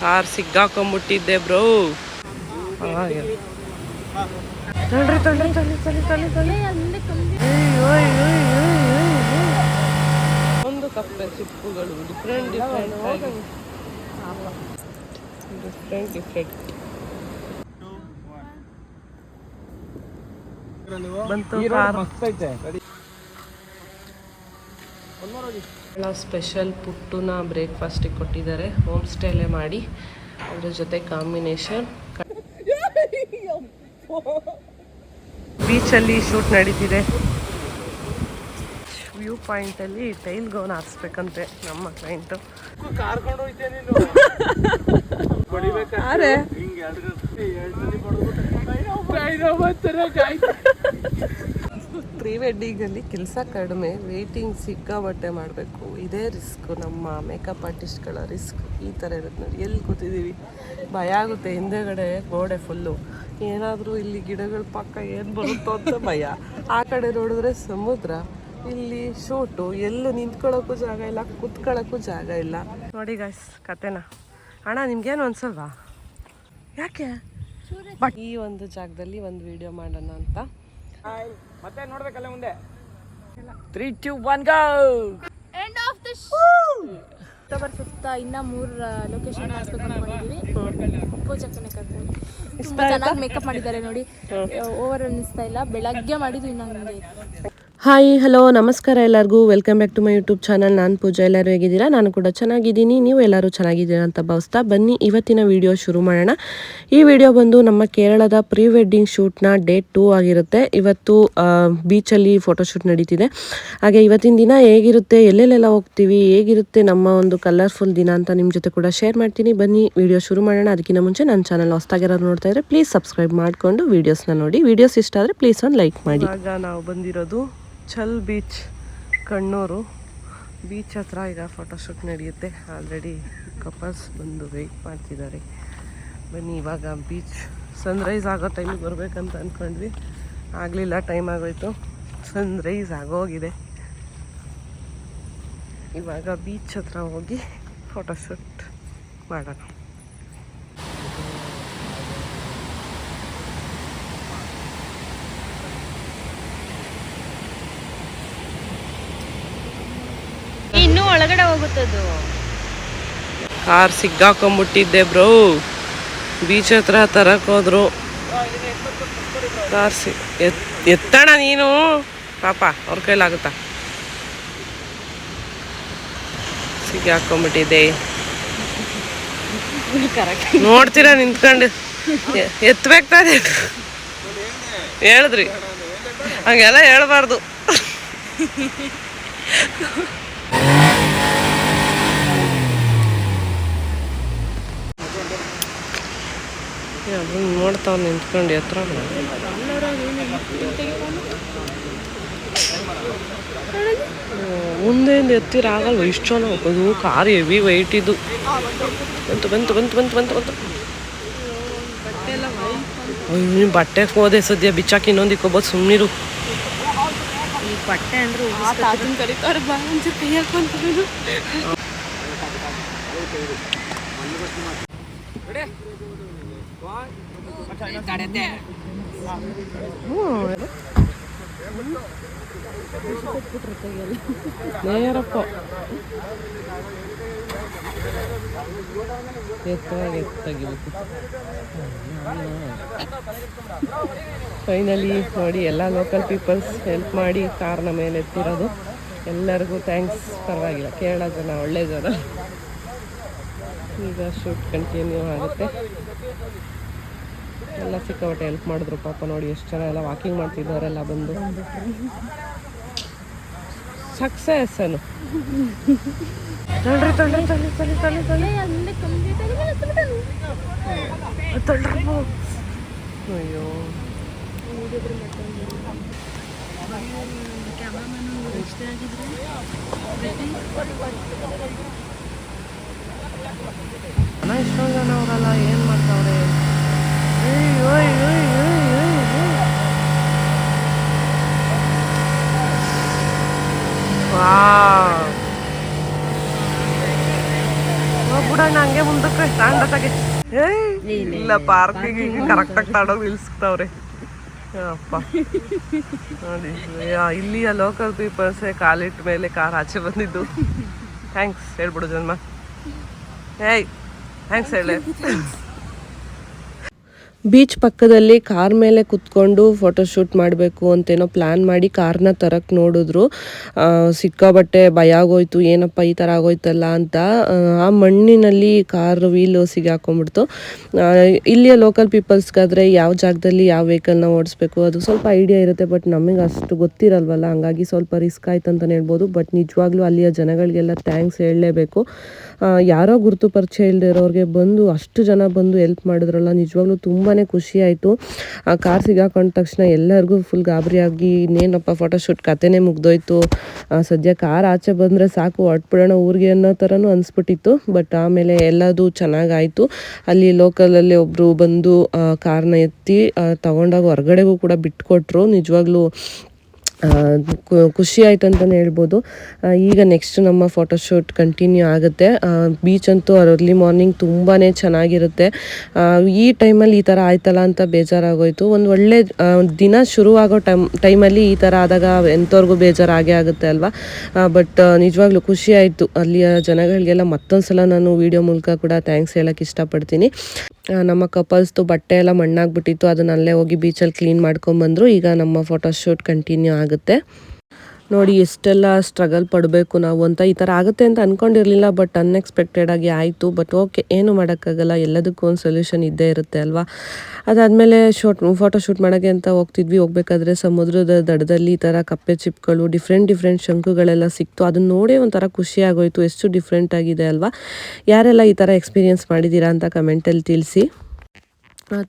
Car ಸಿಗ್ಗಾಕೊಂಬಿಟ್ಟಿದ್ದೆ bro. ಹಾಗೆ ಒಂದು ಕಪ್ಪೆ ಚಿಪ್ಪುಗಳು ಡಿಫ್ರೆಂಟ್ ಡಿಫ್ರೆಂಟ್ ಡಿಫ್ರೆಂಟ್ ಡಿಫ್ರೆಂಟ್ ಬಂತು ಕಾರ್ ಎಲ್ಲ ಸ್ಪೆಷಲ್ ಪುಟ್ಟುನ ಬ್ರೇಕ್ಫಾಸ್ಟಿಗೆ ಕೊಟ್ಟಿದ್ದಾರೆ. ಹೋಮ್ ಸ್ಟೇಲೇ ಮಾಡಿ. ಅದ್ರ ಜೊತೆ ಕಾಂಬಿನೇಷನ್. ಬೀಚಲ್ಲಿ ಶೂಟ್ ನಡೀತಿದೆ. ವ್ಯೂ ಪಾಯಿಂಟಲ್ಲಿ ಟೈಲ್ ಗೌನ್ ಹಾರಿಸ್ಬೇಕಂತೆ ನಮ್ಮ ಕ್ಲೈಂಟು ಅರೆ. ಪ್ರೀ ವೆಡ್ಡಿಂಗಲ್ಲಿ ಕೆಲಸ ಕಡಿಮೆ ವೇಟಿಂಗ್ ಸಿಕ್ಕಾಬಟ್ಟೆ ಮಾಡಬೇಕು. ಇದೇ ರಿಸ್ಕ್ ನಮ್ಮ ಮೇಕಪ್ ಆರ್ಟಿಸ್ಟ್ಗಳ ರಿಸ್ಕ್ ಈ ಥರ ಇರುತ್ತೆ ನೋಡಿ. ಎಲ್ಲಿ ಕೂತಿದ್ದೀವಿ ಭಯ ಆಗುತ್ತೆ. ಹಿಂದೆಗಡೆ ಗೋಡೆ ಫುಲ್ಲು ಏನಾದರೂ ಇಲ್ಲಿ ಗಿಡಗಳ ಪಕ್ಕ ಏನು ಬರುತ್ತೋ ಅಂತ ಭಯ. ಆ ಕಡೆ ನೋಡಿದ್ರೆ ಸಮುದ್ರ ಇಲ್ಲಿ ಶೂಟು. ಎಲ್ಲೂ ನಿಂತ್ಕೊಳ್ಳೋಕ್ಕೂ ಜಾಗ ಇಲ್ಲ ಕುತ್ಕೊಳ್ಳೋಕ್ಕೂ ಜಾಗ ಇಲ್ಲ. ನೋಡಿ ಗಾಯ್ಸ್ ಕತೆನ. ಅಣ್ಣ ನಿಮ್ಗೇನು ಅನ್ಸಲ್ವಾ? ಯಾಕೆ? ಬಟ್ ಈ ಒಂದು ಜಾಗದಲ್ಲಿ ಒಂದು ವಿಡಿಯೋ ಮಾಡೋಣ ಅಂತ. ಮತ್ತೆ ನೋಡ್ಬೇಕಲ್ಲ ಮುಂದೆ. Three two one go end of the October fifth ಇನ್ನ ಮೂರ್ ಲೊಕೇಶನ್ ಹಾಕ್ಬೇಕು ಅನ್ಕೊಂಡಿದೀವಿ. ಪೂಜಕ್ಕನೆ ಕರ್ಕೊಂಡು ತುಂಬಾ ಚೆನ್ನಾಗಿ ಮೇಕಪ್ ಮಾಡಿದ್ದಾರೆ ನೋಡಿ. ಓವರ್ ಅನ್ನಿಸ್ತಾ ಇಲ್ಲ. ಬೆಳಗ್ಗೆ ಮಾಡಿದ್ದು ಇನ್ನೊಂದು. ಹಾಯ್, ಹಲೋ, ನಮಸ್ಕಾರ ಎಲ್ಲರಿಗೂ. Welcome back to my YouTube channel ನಾನು ಪೂಜಾ. ಎಲ್ಲರೂ ಹೇಗಿದ್ದೀರಾ? ನಾನು ಕೂಡ ಚೆನ್ನಾಗಿದ್ದೀನಿ. ನೀವು ಎಲ್ಲರೂ ಚೆನ್ನಾಗಿದ್ದೀರಾ ಅಂತ ಭಾವಿಸ್ತಾ ಬನ್ನಿ. ಇವತ್ತಿನ ವಿಡಿಯೋ ಶುರು ಮಾಡೋಣ. ಈ ವಿಡಿಯೋ ಬಂದು ನಮ್ಮ ಕೇರಳದ ಪ್ರೀ ವೆಡ್ಡಿಂಗ್ ಶೂಟ್ನ ಡೇಟ್ ಟೂ ಆಗಿರುತ್ತೆ. ಇವತ್ತು ಬೀಚಲ್ಲಿ ಫೋಟೋಶೂಟ್ ನಡೀತಿದೆ. ಹಾಗೆ ಇವತ್ತಿನ ದಿನ ಹೇಗಿರುತ್ತೆ, ಎಲ್ಲೆಲ್ಲೆಲ್ಲ ಹೋಗ್ತೀವಿ, ಹೇಗಿರುತ್ತೆ ನಮ್ಮ ಒಂದು ಕಲರ್ಫುಲ್ ದಿನ ಅಂತ ನಿಮ್ಮ ಜೊತೆ ಕೂಡ ಶೇರ್ ಮಾಡ್ತೀನಿ. ಬನ್ನಿ ವಿಡಿಯೋ ಶುರು ಮಾಡೋಣ. ಅದಕ್ಕಿಂತ ಮುಂಚೆ ನನ್ನ ಚಾನಲ್ ಹೊಸ್ದಾಗಿರೋದು ನೋಡ್ತಾ ಇದ್ರೆ ಪ್ಲೀಸ್ ಸಬ್ಸ್ಕ್ರೈಬ್ ಮಾಡಿಕೊಂಡು ವೀಡಿಯೋಸ್ನ ನೋಡಿ. ವೀಡಿಯೋಸ್ ಇಷ್ಟ ಆದರೆ ಪ್ಲೀಸ್ ಒಂದು ಲೈಕ್ ಮಾಡಿ. ನಾವು ಬಂದಿರೋದು ಛಲ್ ಬೀಚ್ ಕಣ್ಣೂರು. ಬೀಚ್ ಹತ್ರ ಈಗ ಫೋಟೋಶೂಟ್ ನಡೆಯುತ್ತೆ. ಆಲ್ರೆಡಿ ಕಪಲ್ಸ್ ಬಂದು ವೆಯ್ಟ್ ಮಾಡ್ತಿದ್ದಾರೆ. ಬನ್ನಿ, ಇವಾಗ ಬೀಚ್ ಸನ್ರೈಸ್ ಆಗೋ ಟೈಮಿಗೆ ಬರಬೇಕಂತ ಅಂದ್ಕೊಂಡ್ವಿ ಆಗಲಿಲ್ಲ ಟೈಮ್ ಆಗೋಯ್ತು. ಸನ್ರೈಸ್ ಆಗೋಗಿದೆ. ಇವಾಗ ಬೀಚ್ ಹತ್ರ ಹೋಗಿ ಫೋಟೋಶೂಟ್ ಮಾಡೋಣ ಇನ್ನು ಒಳಗಡೆ ಹೋಗುತ್ತದು ಕಾರ್ ಸಿಗ್ಗಾಕೊಂಬಿಟ್ಟಿದ್ದೆ ಬ್ರೋ. ಬೀಚ್ ಹತ್ರ ತರಕ್ ಹೋದ್ರು. ಕಾರ್ ಸಿ ಎತ್ ಎತ್ತಣ ನೀನು? ಪಾಪ, ಅವ್ರ ಕೈಲಾಗುತ್ತಾ ಸಿಗ್ಗಾಕೊಂಡ್ಬಿಟ್ಟಿದ್ದೆ ನೋಡ್ತೀರಾ ನಿಂತ್ಕೊಂಡು. ಎ- ಎತ್ಬೇಕು ತಾನೆ ಹೇಳಿದ್ರಿ. ಹಂಗೆಲ್ಲ ಹೇಳ್ಬಾರ್ದು. ಅದನ್ನ ನೋಡ್ತಾವ್ ನಿಂತ್ಕೊಂಡು ಎತ್ತರ ಮುಂದೆಯಿಂದ ಎತ್ತಿರ ಆಗಲ್ವ? ಇಷ್ಟು ಜನ ಅದು ಕಾರ್ ಹೆವಿ ವೈಟ್ ಇದು. ಬಂತು ಬಂತು ಬಂತು ಬಂತು ಬಂತು ಬಂತು. ಅಯ್ಯೋ ಬಟ್ಟೆಗೆ ಹೋದೆ ಸದ್ಯ ಬಿಚ್ಚಾಕಿ ಇನ್ನೊಂದು ಇಕ್ಕೋಬೋದು ಸುಮ್ಮನಿರು ಬಟ್ಟೆ ಅಂದ್ರೆ ಕರೀತಾರೆ ಬಾ ಒಂಚೂರು ಕೈ ಹಾಕೊಂತಾರೆ ನೇರಪ್ಪ ಎತ್ತಾಗಿಬೇಕು ಫೈನಲಿ ನೋಡಿ, ಎಲ್ಲ ಲೋಕಲ್ ಪೀಪಲ್ಸ್ ಹೆಲ್ಪ್ ಮಾಡಿ ಕಾರ್ನ ಮೇಲೆ ಎತ್ತಿರೋದು. ಎಲ್ಲರಿಗೂ ಥ್ಯಾಂಕ್ಸ್ ಪರವಾಗಿಲ್ಲ ಕೇರಳ ಜನ, ಒಳ್ಳೆ ಜನ. ಈಗ ಶೂಟ್ ಕಂಟಿನ್ಯೂ ಆಗುತ್ತೆ. ಎಲ್ಲ ಸಿಕ್ಕಾಪಟ್ಟೆ ಹೆಲ್ಪ್ ಮಾಡಿದ್ರು ಪಾಪ ನೋಡಿ ಎಷ್ಟು ಜನ ಎಲ್ಲ ವಾಕಿಂಗ್ ಮಾಡ್ತಿದ್ದವರೆಲ್ಲ ಬಂದು. ಸಕ್ಸಸ್ ಅನು. ತಳ್ರಿ ತಳ್ರಿ ತಳ್ಳಿ ತಳ್ಳಿ ತಳ್ಳಿ ತಳ್ಳಿ ತಳ್ರಪ್ಪ ಅಯ್ಯೋ. ಇಷ್ಟೊಂದು ಜನ ಅವರಲ್ಲ ಏನು ಮಾಡ್ತಾವ್ರೆ? ಹೋಗ್ಬಿಡೋಣ ಹಂಗೆ ಮುಂದಕ್ಕೆ ತಾಂಡತಾಗೆ ಇಲ್ಲ ಪಾರ್ಕಿಗೆ ಕರೆಕ್ಟ್ ಆಗಿ ತಾಡೋಗಿ ನಿಲ್ಸ್ತಾವ್ರೆ ಅಪ್ಪ ನೋಡಿ ಇಲ್ಲಿಯ ಲೋಕಲ್ ಪೀಪಲ್ಸೇ ಕಾಲಿಟ್ಟ ಮೇಲೆ ಕಾರ್ ಆಚೆ ಬಂದಿದ್ದು. ಥ್ಯಾಂಕ್ಸ್ ಹೇಳ್ಬಿಡು ಜನ್ಮ. ಏಯ್ ಥ್ಯಾಂಕ್ಸ್ ಹೇಳೆ ಬೀಚ್ ಪಕ್ಕದಲ್ಲಿ ಕಾರ್ ಮೇಲೆ ಕುತ್ಕೊಂಡು ಫೋಟೋಶೂಟ್ ಮಾಡಬೇಕು ಅಂತೇನೋ ಪ್ಲ್ಯಾನ್ ಮಾಡಿ ಕಾರ್ನ ತರಕ್ಕೆ ನೋಡಿದ್ರು. ಸಿಕ್ಕಾಬಟ್ಟೆ ಭಯ ಆಗೋಯ್ತು ಏನಪ್ಪ ಈ ಥರ ಆಗೋಯ್ತಲ್ಲ ಅಂತ. ಆ, ಮಣ್ಣಿನಲ್ಲಿ ಕಾರ್ ವೀಲ್ ಸಿಗಿ ಹಾಕೊಂಡ್ಬಿಡ್ತು. ಇಲ್ಲಿಯ ಲೋಕಲ್ ಪೀಪಲ್ಸ್ಗಾದರೆ ಯಾವ ಜಾಗದಲ್ಲಿ ಯಾವ ವೆಹಿಕಲ್ನ ಓಡಿಸ್ಬೇಕು ಅದು ಸ್ವಲ್ಪ ಐಡಿಯಾ ಇರುತ್ತೆ ಬಟ್ ನಮಗೆ ಅಷ್ಟು ಗೊತ್ತಿರಲ್ವಲ್ಲ. ಹಂಗಾಗಿ ಸ್ವಲ್ಪ ರಿಸ್ಕ್ ಆಯ್ತು ಅಂತಲೇ ಹೇಳ್ಬೋದು ಬಟ್ ನಿಜವಾಗ್ಲೂ ಅಲ್ಲಿಯ ಜನಗಳಿಗೆಲ್ಲ ಥ್ಯಾಂಕ್ಸ್ ಹೇಳಲೇಬೇಕು. ಯಾರೋ ಗುರುತು ಪರಿಚಯ ಇಲ್ಲದಿರೋರಿಗೆ ಬಂದು ಅಷ್ಟು ಜನ ಬಂದು ಹೆಲ್ಪ್ ಮಾಡಿದ್ರಲ್ಲ, ನಿಜವಾಗ್ಲೂ ತುಂಬಾ ಖುಷಿ ಆಯಿತು. ಆ ಕಾರ್ ಸಿಗಾಕೊಂಡ ತಕ್ಷಣ ಎಲ್ಲರಿಗೂ ಫುಲ್ ಗಾಬರಿಯಾಗಿ ಇನ್ನೇನಪ್ಪ ಫೋಟೋಶೂಟ್ ಕತೆನೇ ಮುಗ್ದೋಯ್ತು. ಸದ್ಯ ಕಾರ್ ಆಚೆ ಬಂದರೆ ಸಾಕು ಹೊಟ್ಬಿಡೋಣ ಊರಿಗೆ ಅನ್ನೋ ಥರನೂ ಅನಿಸ್ಬಿಟ್ಟಿತ್ತು. ಬಟ್ ಆಮೇಲೆ ಎಲ್ಲದೂ ಚೆನ್ನಾಗಾಯಿತು. ಅಲ್ಲಿ ಲೋಕಲಲ್ಲಿ ಒಬ್ಬರು ಬಂದು ಕಾರ್ನ ಎತ್ತಿ ತಗೊಂಡಾಗ ಹೊರಗಡೆಗೂ ಕೂಡ ಬಿಟ್ಕೊಟ್ರು. ನಿಜವಾಗ್ಲೂ ಖುಷಿ ಆಯ್ತು ಅಂತಲೇ ಹೇಳ್ಬೋದು. ಈಗ ನೆಕ್ಸ್ಟ್ ನಮ್ಮ ಫೋಟೋಶೂಟ್ ಕಂಟಿನ್ಯೂ ಆಗುತ್ತೆ. ಬೀಚ್ ಅಂತೂ ಅರ್ಲಿ ಮಾರ್ನಿಂಗ್ ತುಂಬಾ ಚೆನ್ನಾಗಿರುತ್ತೆ. ಈ ಟೈಮಲ್ಲಿ ಈ ಥರ ಆಯ್ತಲ್ಲ ಅಂತ ಬೇಜಾರಾಗೋಯ್ತು. ಒಂದು ಒಳ್ಳೆ ದಿನ ಶುರುವಾಗೋ ಟೈಮ್ ಟೈಮಲ್ಲಿ ಈ ಥರ ಆದಾಗ ಎಂಥವ್ರಿಗೂ ಬೇಜಾರಾಗೇ ಆಗುತ್ತೆ ಅಲ್ವಾ? ಬಟ್ ನಿಜವಾಗ್ಲೂ ಖುಷಿ ಆಯಿತು. ಅಲ್ಲಿಯ ಜನಗಳಿಗೆಲ್ಲ ಮತ್ತೊಂದು ಸಲ ನಾನು ವಿಡಿಯೋ ಮೂಲಕ ಕೂಡ ಥ್ಯಾಂಕ್ಸ್ ಹೇಳಕ್ಕೆ ಇಷ್ಟಪಡ್ತೀನಿ. ನಮ್ಮ ಕಪಲ್ಸ್ದು ಬಟ್ಟೆ ಎಲ್ಲ ಮಣ್ಣಾಗ್ಬಿಟ್ಟಿತ್ತು. ಅದನ್ನ ಅಲ್ಲೇ ಹೋಗಿ ಬೀಚಲ್ಲಿ ಕ್ಲೀನ್ ಮಾಡ್ಕೊಂಬಂದರು ಈಗ ನಮ್ಮ ಫೋಟೋಶೂಟ್ ಕಂಟಿನ್ಯೂ ಆಗುತ್ತೆ. ನೋಡಿ, ಎಷ್ಟೆಲ್ಲ ಸ್ಟ್ರಗಲ್ ಪಡಬೇಕು ನಾವು ಅಂತ ಈ ಥರ ಆಗುತ್ತೆ ಅಂತ ಅಂದ್ಕೊಂಡಿರಲಿಲ್ಲ ಬಟ್ ಅನ್ಎಕ್ಸ್ಪೆಕ್ಟೆಡ್ ಆಗಿ ಆಯಿತು. ಬಟ್ ಓಕೆ ಏನು ಮಾಡೋಕ್ಕಾಗಲ್ಲ. ಎಲ್ಲದಕ್ಕೂ ಒಂದು ಸೊಲ್ಯೂಷನ್ ಇದ್ದೇ ಇರುತ್ತೆ ಅಲ್ವಾ? ಅದಾದಮೇಲೆ ಶೂಟ್ ಫೋಟೋ ಶೂಟ್ ಮಾಡೋಕ್ಕೆ ಅಂತ ಹೋಗ್ತಿದ್ವಿ. ಹೋಗ್ಬೇಕಾದ್ರೆ ಸಮುದ್ರದ ದಡದಲ್ಲಿ ಈ ಥರ ಕಪ್ಪೆ ಚಿಪ್ಗಳು ಡಿಫ್ರೆಂಟ್ ಡಿಫ್ರೆಂಟ್ ಶಂಕುಗಳೆಲ್ಲ ಸಿಕ್ತು. ಅದನ್ನ ನೋಡೇ ಒಂಥರ ಖುಷಿ ಆಗೋಯ್ತು. ಎಷ್ಟು ಡಿಫ್ರೆಂಟ್ ಆಗಿದೆ ಅಲ್ವಾ? ಯಾರೆಲ್ಲ ಈ ಥರ ಎಕ್ಸ್ಪೀರಿಯನ್ಸ್ ಮಾಡಿದ್ದೀರಾ ಅಂತ ಕಮೆಂಟಲ್ಲಿ ತಿಳಿಸಿ.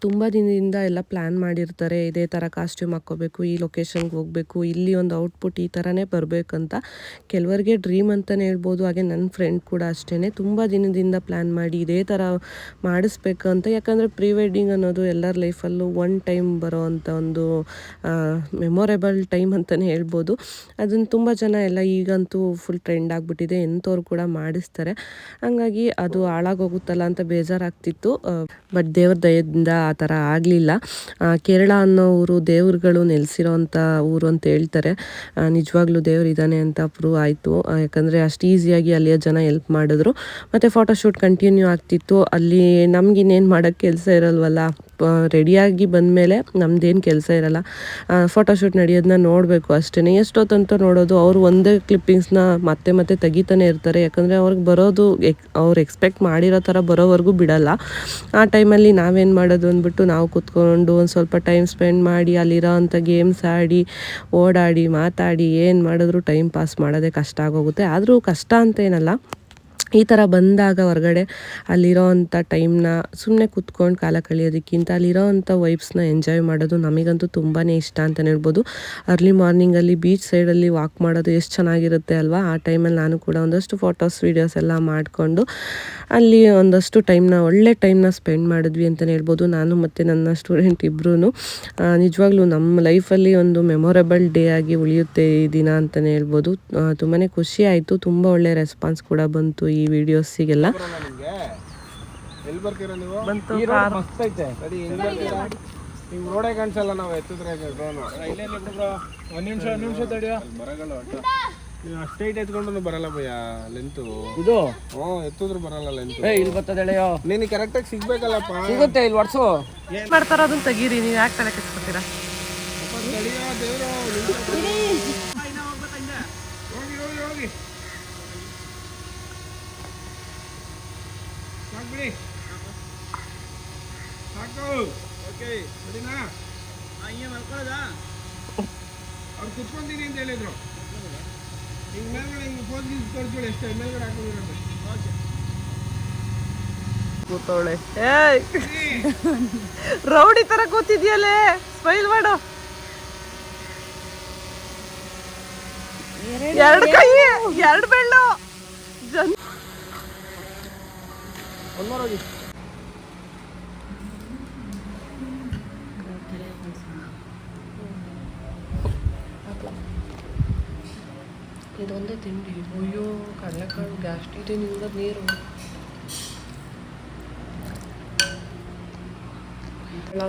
ತುಂಬ ದಿನದಿಂದ ಎಲ್ಲ ಪ್ಲ್ಯಾನ್ ಮಾಡಿರ್ತಾರೆ. ಇದೇ ಥರ ಕಾಸ್ಟ್ಯೂಮ್ ಹಾಕ್ಕೋಬೇಕು, ಈ ಲೊಕೇಶನ್ಗೆ ಹೋಗಬೇಕು, ಇಲ್ಲಿ ಒಂದು ಔಟ್ಪುಟ್ ಈ ಥರನೇ ಬರಬೇಕಂತ ಕೆಲವರಿಗೆ ಡ್ರೀಮ್ ಅಂತಲೇ ಹೇಳ್ಬೋದು. ಹಾಗೆ ನನ್ನ ಫ್ರೆಂಡ್ ಕೂಡ ಅಷ್ಟೇ ತುಂಬ ದಿನದಿಂದ ಪ್ಲ್ಯಾನ್ ಮಾಡಿ ಇದೇ ಥರ ಮಾಡಿಸ್ಬೇಕು ಅಂತ ಯಾಕಂದರೆ ಪ್ರೀ ವೆಡ್ಡಿಂಗ್ ಅನ್ನೋದು ಎಲ್ಲರ ಲೈಫಲ್ಲೂ ಒನ್ ಟೈಮ್ ಬರೋ ಅಂಥ ಒಂದು ಮೆಮೊರೇಬಲ್ ಟೈಮ್ ಅಂತಲೇ ಹೇಳ್ಬೋದು. ಅದನ್ನು ತುಂಬ ಜನ ಎಲ್ಲ ಈಗಂತೂ ಫುಲ್ ಟ್ರೆಂಡ್ ಆಗಿಬಿಟ್ಟಿದೆ. ಎಂಥವ್ರು ಕೂಡ ಮಾಡಿಸ್ತಾರೆ. ಹಂಗಾಗಿ ಅದು ಹಾಳಾಗೋಗುತ್ತಲ್ಲ ಅಂತ ಬೇಜಾರಾಗ್ತಿತ್ತು. ಬಟ್ ದೇವ್ರ ದಯದಿಂದ ಆ ಥರ ಆಗಲಿಲ್ಲ. ಕೇರಳ ಅನ್ನೋ ಊರು ದೇವ್ರುಗಳು ನೆಲೆಸಿರೋ ಅಂಥ ಊರು ಅಂತ ಹೇಳ್ತಾರೆ. ನಿಜವಾಗ್ಲೂ ದೇವ್ರು ಇದ್ದಾನೆ ಅಂತ ಪ್ರೂವ್ ಆಯಿತು. ಯಾಕಂದರೆ ಅಷ್ಟು ಈಸಿಯಾಗಿ ಅಲ್ಲಿಯ ಜನ ಹೆಲ್ಪ್ ಮಾಡಿದ್ರು. ಮತ್ತು ಫೋಟೋಶೂಟ್ ಕಂಟಿನ್ಯೂ ಆಗ್ತಿತ್ತು. ಅಲ್ಲಿ ನಮ್ಗಿನ್ನೇನು ಮಾಡೋಕ್ಕೆ ಕೆಲಸ ಇರಲ್ವಲ್ಲ? ರೆಡಿಯಾಗಿ ಬಂದಮೇಲೆ ನಮ್ದೇನು ಕೆಲಸ ಇರಲ್ಲ. ಫೋಟೋಶೂಟ್ ನಡೆಯೋದನ್ನ ನೋಡಬೇಕು ಅಷ್ಟೇ ಎಷ್ಟೊತ್ತಂತ ನೋಡೋದು ಅವರು ಒಂದೇ ಕ್ಲಿಪ್ಪಿಂಗ್ಸ್ನ ಮತ್ತೆ ಮತ್ತೆ ತೆಗಿತಾನೆ ಇರ್ತಾರೆ. ಯಾಕಂದರೆ ಅವ್ರಿಗೆ ಬರೋದು ಎಕ್, ಅವ್ರು ಎಕ್ಸ್ಪೆಕ್ಟ್ ಮಾಡಿರೋ ಥರ ಬರೋವರೆಗೂ ಬಿಡಲ್ಲ. ಆ ಟೈಮಲ್ಲಿ ನಾವೇನು ಮಾಡೋದು ಅಂದ್ಬಿಟ್ಟು ನಾವು ಕೂತ್ಕೊಂಡು ಒಂದು ಸ್ವಲ್ಪ ಟೈಮ್ ಸ್ಪೆಂಡ್ ಮಾಡಿ ಅಲ್ಲಿರೋ ಅಂಥ ಗೇಮ್ಸ್ ಆಡಿ, ಓಡಾಡಿ, ಮಾತಾಡಿ ಏನು ಮಾಡಿದ್ರು ಟೈಮ್ ಪಾಸ್ ಮಾಡೋದೇ ಕಷ್ಟ ಆಗೋಗುತ್ತೆ. ಆದರೂ ಕಷ್ಟ ಅಂತ ಏನಲ್ಲ. ಈ ಥರ ಬಂದಾಗ ಹೊರಗಡೆ ಅಲ್ಲಿರೋ ಅಂಥ ಟೈಮ್ನ ಸುಮ್ಮನೆ ಕುತ್ಕೊಂಡು ಕಾಲ ಕಳೆಯೋದಕ್ಕಿಂತ ಅಲ್ಲಿರೋ ಅಂಥ ವೈಬ್ಸ್ನ ಎಂಜಾಯ್ ಮಾಡೋದು ನಮಗಂತೂ ತುಂಬಾ ಇಷ್ಟ ಅಂತಲೇ ಹೇಳ್ಬೋದು. ಅರ್ಲಿ ಮಾರ್ನಿಂಗಲ್ಲಿ ಬೀಚ್ ಸೈಡಲ್ಲಿ ವಾಕ್ ಮಾಡೋದು ಎಷ್ಟು ಚೆನ್ನಾಗಿರುತ್ತೆ ಅಲ್ವಾ? ಆ ಟೈಮಲ್ಲಿ ನಾನು ಕೂಡ ಒಂದಷ್ಟು ಫೋಟೋಸ್ ವೀಡಿಯೋಸ್ ಎಲ್ಲ ಮಾಡಿಕೊಂಡು ಅಲ್ಲಿ ಒಂದಷ್ಟು ಟೈಮ್ನ ಒಳ್ಳೆ ಟೈಮ್ನ ಸ್ಪೆಂಡ್ ಮಾಡಿದ್ವಿ ಅಂತಲೇ ಹೇಳ್ಬೋದು. ನಾನು ಮತ್ತು ನನ್ನ ಸ್ಟೂಡೆಂಟ್ ಇಬ್ಬರೂ ನಿಜವಾಗ್ಲೂ ನಮ್ಮ ಲೈಫಲ್ಲಿ ಒಂದು ಮೆಮೊರೇಬಲ್ ಡೇ ಆಗಿ ಉಳಿಯುತ್ತೆ ಈ ದಿನ ಅಂತಲೇ ಹೇಳ್ಬೋದು. ತುಂಬಾ ಖುಷಿ ಆಯಿತು. ತುಂಬ ಒಳ್ಳೆ ರೆಸ್ಪಾನ್ಸ್ ಕೂಡ ಬಂತು ಈ ವಿಡಿಯೋಸಿಗೆಲ್ಲ ನಿಮ್ಗೆ ಎಲ್ಲಿ ಬರ್ತೀರಾ ನೀವು ಈ ರೋಡ್ ಕಾಣಿಸಲ್ಲ ನಾವು ಎತ್ತಿದ್ರೆ ಡ್ರೋನು ಒಂದ್ ನಿಮಿಷ ಒಂದ್ ನಿಮಿಷ ತಡಿಯೋ ಬರಗಲ್ಲ ಒಟ್ಟು ನೀವು ಸ್ಟ್ರೈಟ್ ಎತ್ಕೊಂಡು ಬರಲ್ಲ ಭಯ್ಯ ಲೆಂತು ಇದು? ಹ್ಞೂ ಎತ್ತಿದ್ರು ಬರಲ್ಲ ಲೆಂತು ಏ ಇಲ್ಲಿ ಬರ್ತದೆ ಎಳೆಯೋ ನೀನು ಕರೆಕ್ಟಾಗಿ ಸಿಗ್ಬೇಕಲ್ಲಪ್ಪ. ಸಿಗುತ್ತೆ ಇಲ್ಲಿ ವರ್ಷು ಮಾಡ್ತಾರ ಅದನ್ನ ತೆಗೀರಿ ನೀವು ಯಾಕೆ ತಲೆ ಕೆಡ್ಸ್ಕೊತೀರಾ ತಡಿಯೋ ದೇವ್ರು ಹೋಗಿ ಹೋಗಿ ಹೋಗಿ ಸಾಕು ಬಿಡಿ ಓಕೆ ಸರಿನಾ ಅವ್ರು ಕುತ್ಕೊಂತೀನಿ ಅಂತ ಹೇಳಿದ್ರು ಹಿಂಗೆ ಮೇಲ್ಗಡೆ ಹಿಂಗೆ ಫೋನ್ ಗೀಸ್ ಅಷ್ಟೇ ಮೇಲ್ಗಡೆ ಹಾಕೊಂಡಿರಂತೆ ಕೂತವಳೆ. ಏಯ್! ರೌಡಿ ತರ ಕೂತಿದ್ಯಲ್ಲೇ? ಸ್ಮೈಲ್ ಮಾಡು. ಎರಡು ಕೈ ಎರಡು ಬೆಳ್ಳು. ಜನ್ ಇದೊಂದೇ ತಿಂಡಿ ಅಯ್ಯೋ ಕಡಲೆಕಾಳು ಗ್ಯಾಸ್ಟ್ರಿಟಿನಿಂದ ನಿಮ್ಗೆ ನೀರು.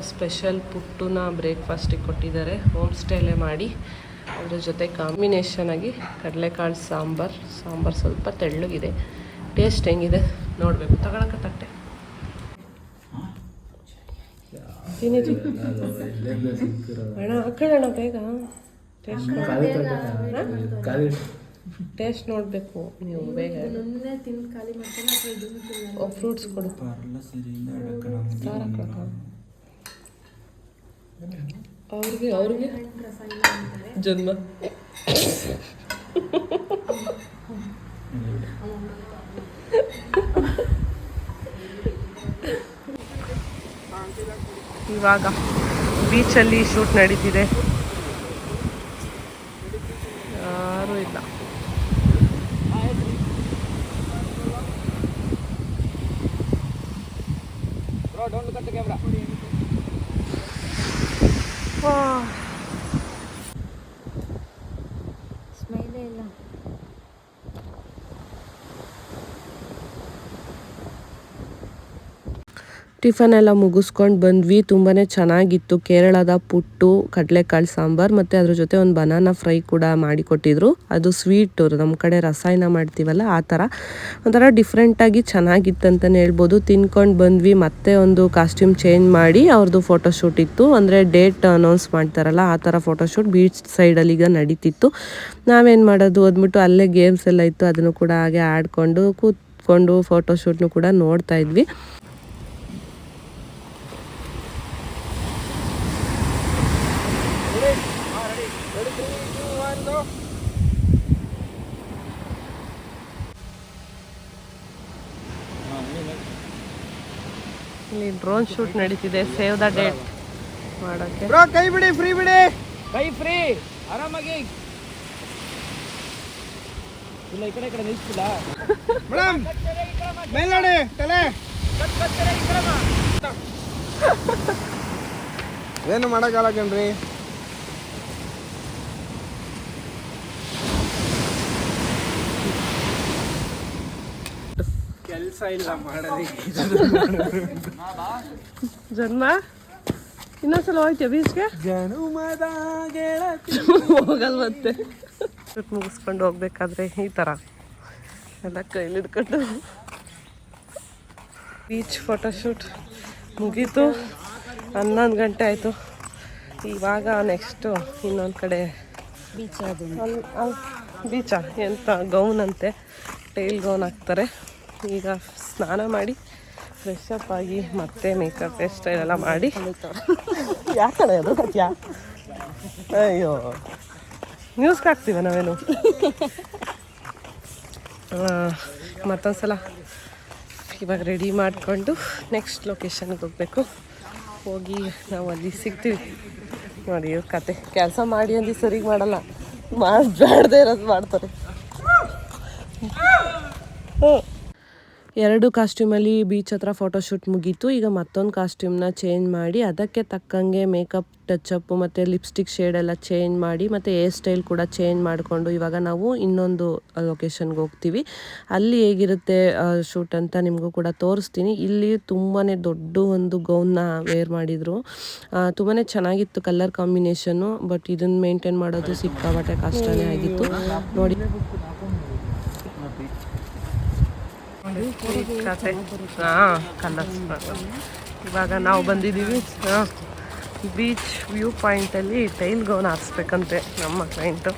ಸ್ಪೆಷಲ್ ಪುಟ್ಟುನ ಬ್ರೇಕ್ಫಾಸ್ಟಿಗೆ ಕೊಟ್ಟಿದ್ದಾರೆ. ಹೋಮ್ ಸ್ಟೇಲೇ ಮಾಡಿ. ಅದ್ರ ಜೊತೆ ಕಾಂಬಿನೇಷನಾಗಿ ಕಡಲೆಕಾಳು ಸಾಂಬಾರ್. ಸಾಂಬಾರ್ ಸ್ವಲ್ಪ ತೆಳ್ಳಗಿದೆ. ಟೇಸ್ಟ್ ಹೆಂಗಿದೆ? ನೋಡಬೇಕು. ತಗೊಳಕ್ಕೆ ತಟ್ಟೆ. ಅಣ್ಣ ಹಾಕೋಣ ಬೇಗ. ಟೇಸ್ಟ್ ಟೇಸ್ಟ್ ನೋಡಬೇಕು ನೀವು ಬೇಗ. ಫ್ರೂಟ್ಸ್ ಕೊಡು. ಖಾರ ಹಾಕಕ್ಕ? ಅವ್ರಿಗೆ ಅವ್ರಿಗೆ? ಜನ್ಮ. ಇವಾಗ ಬೀಚಲ್ಲಿ ಶೂಟ್ ನಡೀತಿದೆ ಯಾರೂ ಇಲ್ಲ bro don't look at the camera ಸ್ಮೈಲೇ ಇಲ್ಲ ಟಿಫನ್ ಎಲ್ಲ ಮುಗಿಸ್ಕೊಂಡು ಬಂದ್ವಿ. ತುಂಬಾ ಚೆನ್ನಾಗಿತ್ತು. ಕೇರಳದ ಪುಟ್ಟು, ಕಡಲೆಕಾಳು ಸಾಂಬಾರು ಮತ್ತು ಅದ್ರ ಜೊತೆ ಒಂದು ಬನಾನಾ ಫ್ರೈ ಕೂಡ ಮಾಡಿಕೊಟ್ಟಿದ್ರು ಅದು ಸ್ವೀಟು ನಮ್ಮ ಕಡೆ ರಸಾಯನ ಮಾಡ್ತೀವಲ್ಲ, ಆ ಥರ ಒಂಥರ ಡಿಫ್ರೆಂಟಾಗಿ ಚೆನ್ನಾಗಿತ್ತಂತಲೇ ಹೇಳ್ಬೋದು. ತಿನ್ಕೊಂಡು ಬಂದ್ವಿ. ಮತ್ತೆ ಒಂದು ಕಾಸ್ಟ್ಯೂಮ್ ಚೇಂಜ್ ಮಾಡಿ ಅವ್ರದ್ದು ಫೋಟೋಶೂಟ್ ಇತ್ತು. ಅಂದರೆ ಡೇಟ್ ಅನೌನ್ಸ್ ಮಾಡ್ತಾರಲ್ಲ, ಆ ಥರ ಫೋಟೋಶೂಟ್ ಬೀಚ್ ಸೈಡಲ್ಲಿ ಈಗ ನಡೀತಿತ್ತು. ನಾವೇನು ಮಾಡೋದು? ಅದ್ಬಿಟ್ಟು ಅಲ್ಲೇ ಗೇಮ್ಸ್ ಎಲ್ಲ ಇತ್ತು. ಅದನ್ನು ಕೂಡ ಹಾಗೆ ಆಡಿಕೊಂಡು, ಕೂತ್ಕೊಂಡು ಫೋಟೋಶೂಟ್ನು ಕೂಡ ನೋಡ್ತಾ ಇದ್ವಿ. ಇಲ್ಲಿ ಡ್ರೋನ್ ಶೂಟ್ ನಡೀತಿದೆ ಸೇವ್ ದ ಡೇಟ್ ಮಾಡೋಕ್ಕೆ ಬ್ರೋ ಕೈ ಬಿಡಿ ಫ್ರೀ ಬಿಡಿ ಕೈ ಫ್ರೀ ಆರಾಮಾಗಿ ಇಲ್ಲ ಈ ಕಡೆ ಈ ಕಡೆ ನಿಲ್ಸಿಲ್ಲ ಮೇಡಮ್ ಮೇಲ್ನಾಡಿ ತಲೆ ಏನು ಮಾಡೋಕ್ಕಾಗಲ್ಲ ಕಣ್ರಿ ಕೆಲಸ ಇಲ್ಲ ಮಾಡೋದಕ್ಕೆ. ಜನ್ಮ? ಇನ್ನೊಂದ್ಸಲ ಹೋಯ್ತೀಯ ಬೀಚ್ಗೆ? ಜನುಮದ ಗೆಳತಿ. ಹೋಗಲ್ ಮತ್ತೆ. ಮುಗಿಸ್ಕೊಂಡು ಹೋಗ್ಬೇಕಾದ್ರೆ ಈ ಥರ ಎಲ್ಲ ಕೈಲಿ ಹಿಡ್ಕೊಂಡು. ಬೀಚ್ ಫೋಟೋಶೂಟ್ ಮುಗೀತು. ಹನ್ನೊಂದು ಗಂಟೆ ಆಯಿತು. ಇವಾಗ ನೆಕ್ಸ್ಟು ಇನ್ನೊಂದು ಕಡೆ. ಬೀಚ ಬೀಚಾ ಎಂತ ಗೌನ್ ಅಂತೆ. ಟೈಲ್ ಗೌನ್ ಹಾಕ್ತಾರೆ. ಈಗ ಸ್ನಾನ ಮಾಡಿ ಫ್ರೆಶ್ ಅಪ್ ಆಗಿ ಮತ್ತೆ ಮೇಕಪ್ ಹೇರ್ ಸ್ಟೈಲ್ ಎಲ್ಲ ಮಾಡಿ. ಯಾಕಡೆ ಅದು ಸತ್ಯ? ಅಯ್ಯೋ. ನ್ಯೂಸ್ಗೆ ಹಾಕ್ತೀವ ನಾವೇನು? ಮತ್ತೊಂದು ಸಲ ಇವಾಗ ರೆಡಿ ಮಾಡಿಕೊಂಡು ನೆಕ್ಸ್ಟ್ ಲೊಕೇಶನ್ಗೆ ಹೋಗಬೇಕು. ಹೋಗಿ ನಾವು ಅಲ್ಲಿ ಸಿಗ್ತೀವಿ. ನೋಡಿ ಇವ್ರ ಕತೆ. ಕೆಲಸ ಮಾಡಿ ಅಂದು ಸರಿಗೆ ಮಾಡಲ್ಲ. ಮಾಡಬೇಡದೆ ಇರೋದು ಮಾಡ್ತಾರೆ. ಹ್ಞೂ ಎರಡು ಕಾಸ್ಟ್ಯೂಮಲ್ಲಿ ಬೀಚ್ ಹತ್ರ ಫೋಟೋಶೂಟ್ ಮುಗೀತು. ಈಗ ಮತ್ತೊಂದು ಕಾಸ್ಟ್ಯೂಮ್ನ ಚೇಂಜ್ ಮಾಡಿ, ಅದಕ್ಕೆ ತಕ್ಕಂಗೆ ಮೇಕಪ್ ಟಚಪ್ ಮತ್ತು ಲಿಪ್ಸ್ಟಿಕ್ ಶೇಡ್ ಎಲ್ಲ ಚೇಂಜ್ ಮಾಡಿ, ಮತ್ತು ಹೇರ್ ಸ್ಟೈಲ್ ಕೂಡ ಚೇಂಜ್ ಮಾಡಿಕೊಂಡು ಇವಾಗ ನಾವು ಇನ್ನೊಂದು ಲೊಕೇಶನ್ಗೆ ಹೋಗ್ತೀವಿ. ಅಲ್ಲಿ ಹೇಗಿರುತ್ತೆ ಶೂಟ್ ಅಂತ ನಿಮಗೂ ಕೂಡ ತೋರಿಸ್ತೀನಿ. ಇಲ್ಲಿ ತುಂಬಾ ದೊಡ್ಡ ಒಂದು ಗೌನ್ನ ವೇರ್ ಮಾಡಿದರು. ತುಂಬಾ ಚೆನ್ನಾಗಿತ್ತು ಕಲರ್ ಕಾಂಬಿನೇಷನ್ನು ಬಟ್ ಇದನ್ನು ಮೇಂಟೈನ್ ಮಾಡೋದು ಸಿಕ್ಕಾಬಟ್ಟೆ ಕಷ್ಟನೇ ಆಗಿತ್ತು. ನೋಡಿ. ಕತೆ ಹಾಂ, ಕಲರ್ಸ್ ಇವಾಗ ನಾವು ಬಂದಿದ್ದೀವಿ. ಬೀಚ್ ವ್ಯೂ ಪಾಯಿಂಟಲ್ಲಿ ಟೈಲ್ ಗೌನ್ ಹಾರಿಸ್ಬೇಕಂತೆ ನಮ್ಮ ಕ್ಲೈಂಟು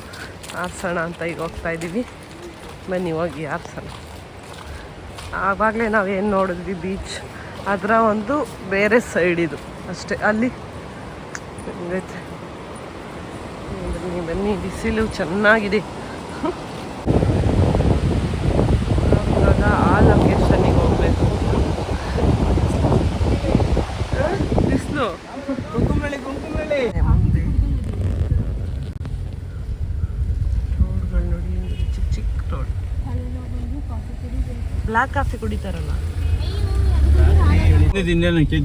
ಹಾರಿಸೋಣ ಅಂತ ಈಗ ಹೋಗ್ತಾ ಇದ್ದೀವಿ. ಬನ್ನಿ, ಹೋಗಿ ಹಾರಿಸೋಣ. ಆವಾಗಲೇ ನಾವು ಏನು ನೋಡಿದ್ವಿ ಬೀಚ್ ಅದರ ಒಂದು ಬೇರೆ ಸೈಡ್ ಇದು. ಅಷ್ಟೇ, ಅಲ್ಲಿ. ಬನ್ನಿ ಬನ್ನಿ, ಬಿಸಿಲು ಚೆನ್ನಾಗಿದೆ ಇವಾಗ ಆ ಲೊಕೇಶನ್ನಿಗೆ ಹೋಗ್ಬೇಕು ಬಿಸಿಲು ಕುಂಕುಮಳ್ಳಿ ಕುಂಕುಮಳ್ಳಿ ರೋಡ್ಗಳು ನೋಡಿ ಅಂದ್ರೆ ಚಿಕ್ಕ ಚಿಕ್ಕ ರೋಡ್ ಬ್ಲ್ಯಾಕ್ ಕಾಫಿ ಕುಡಿತಾರಲ್ಲ.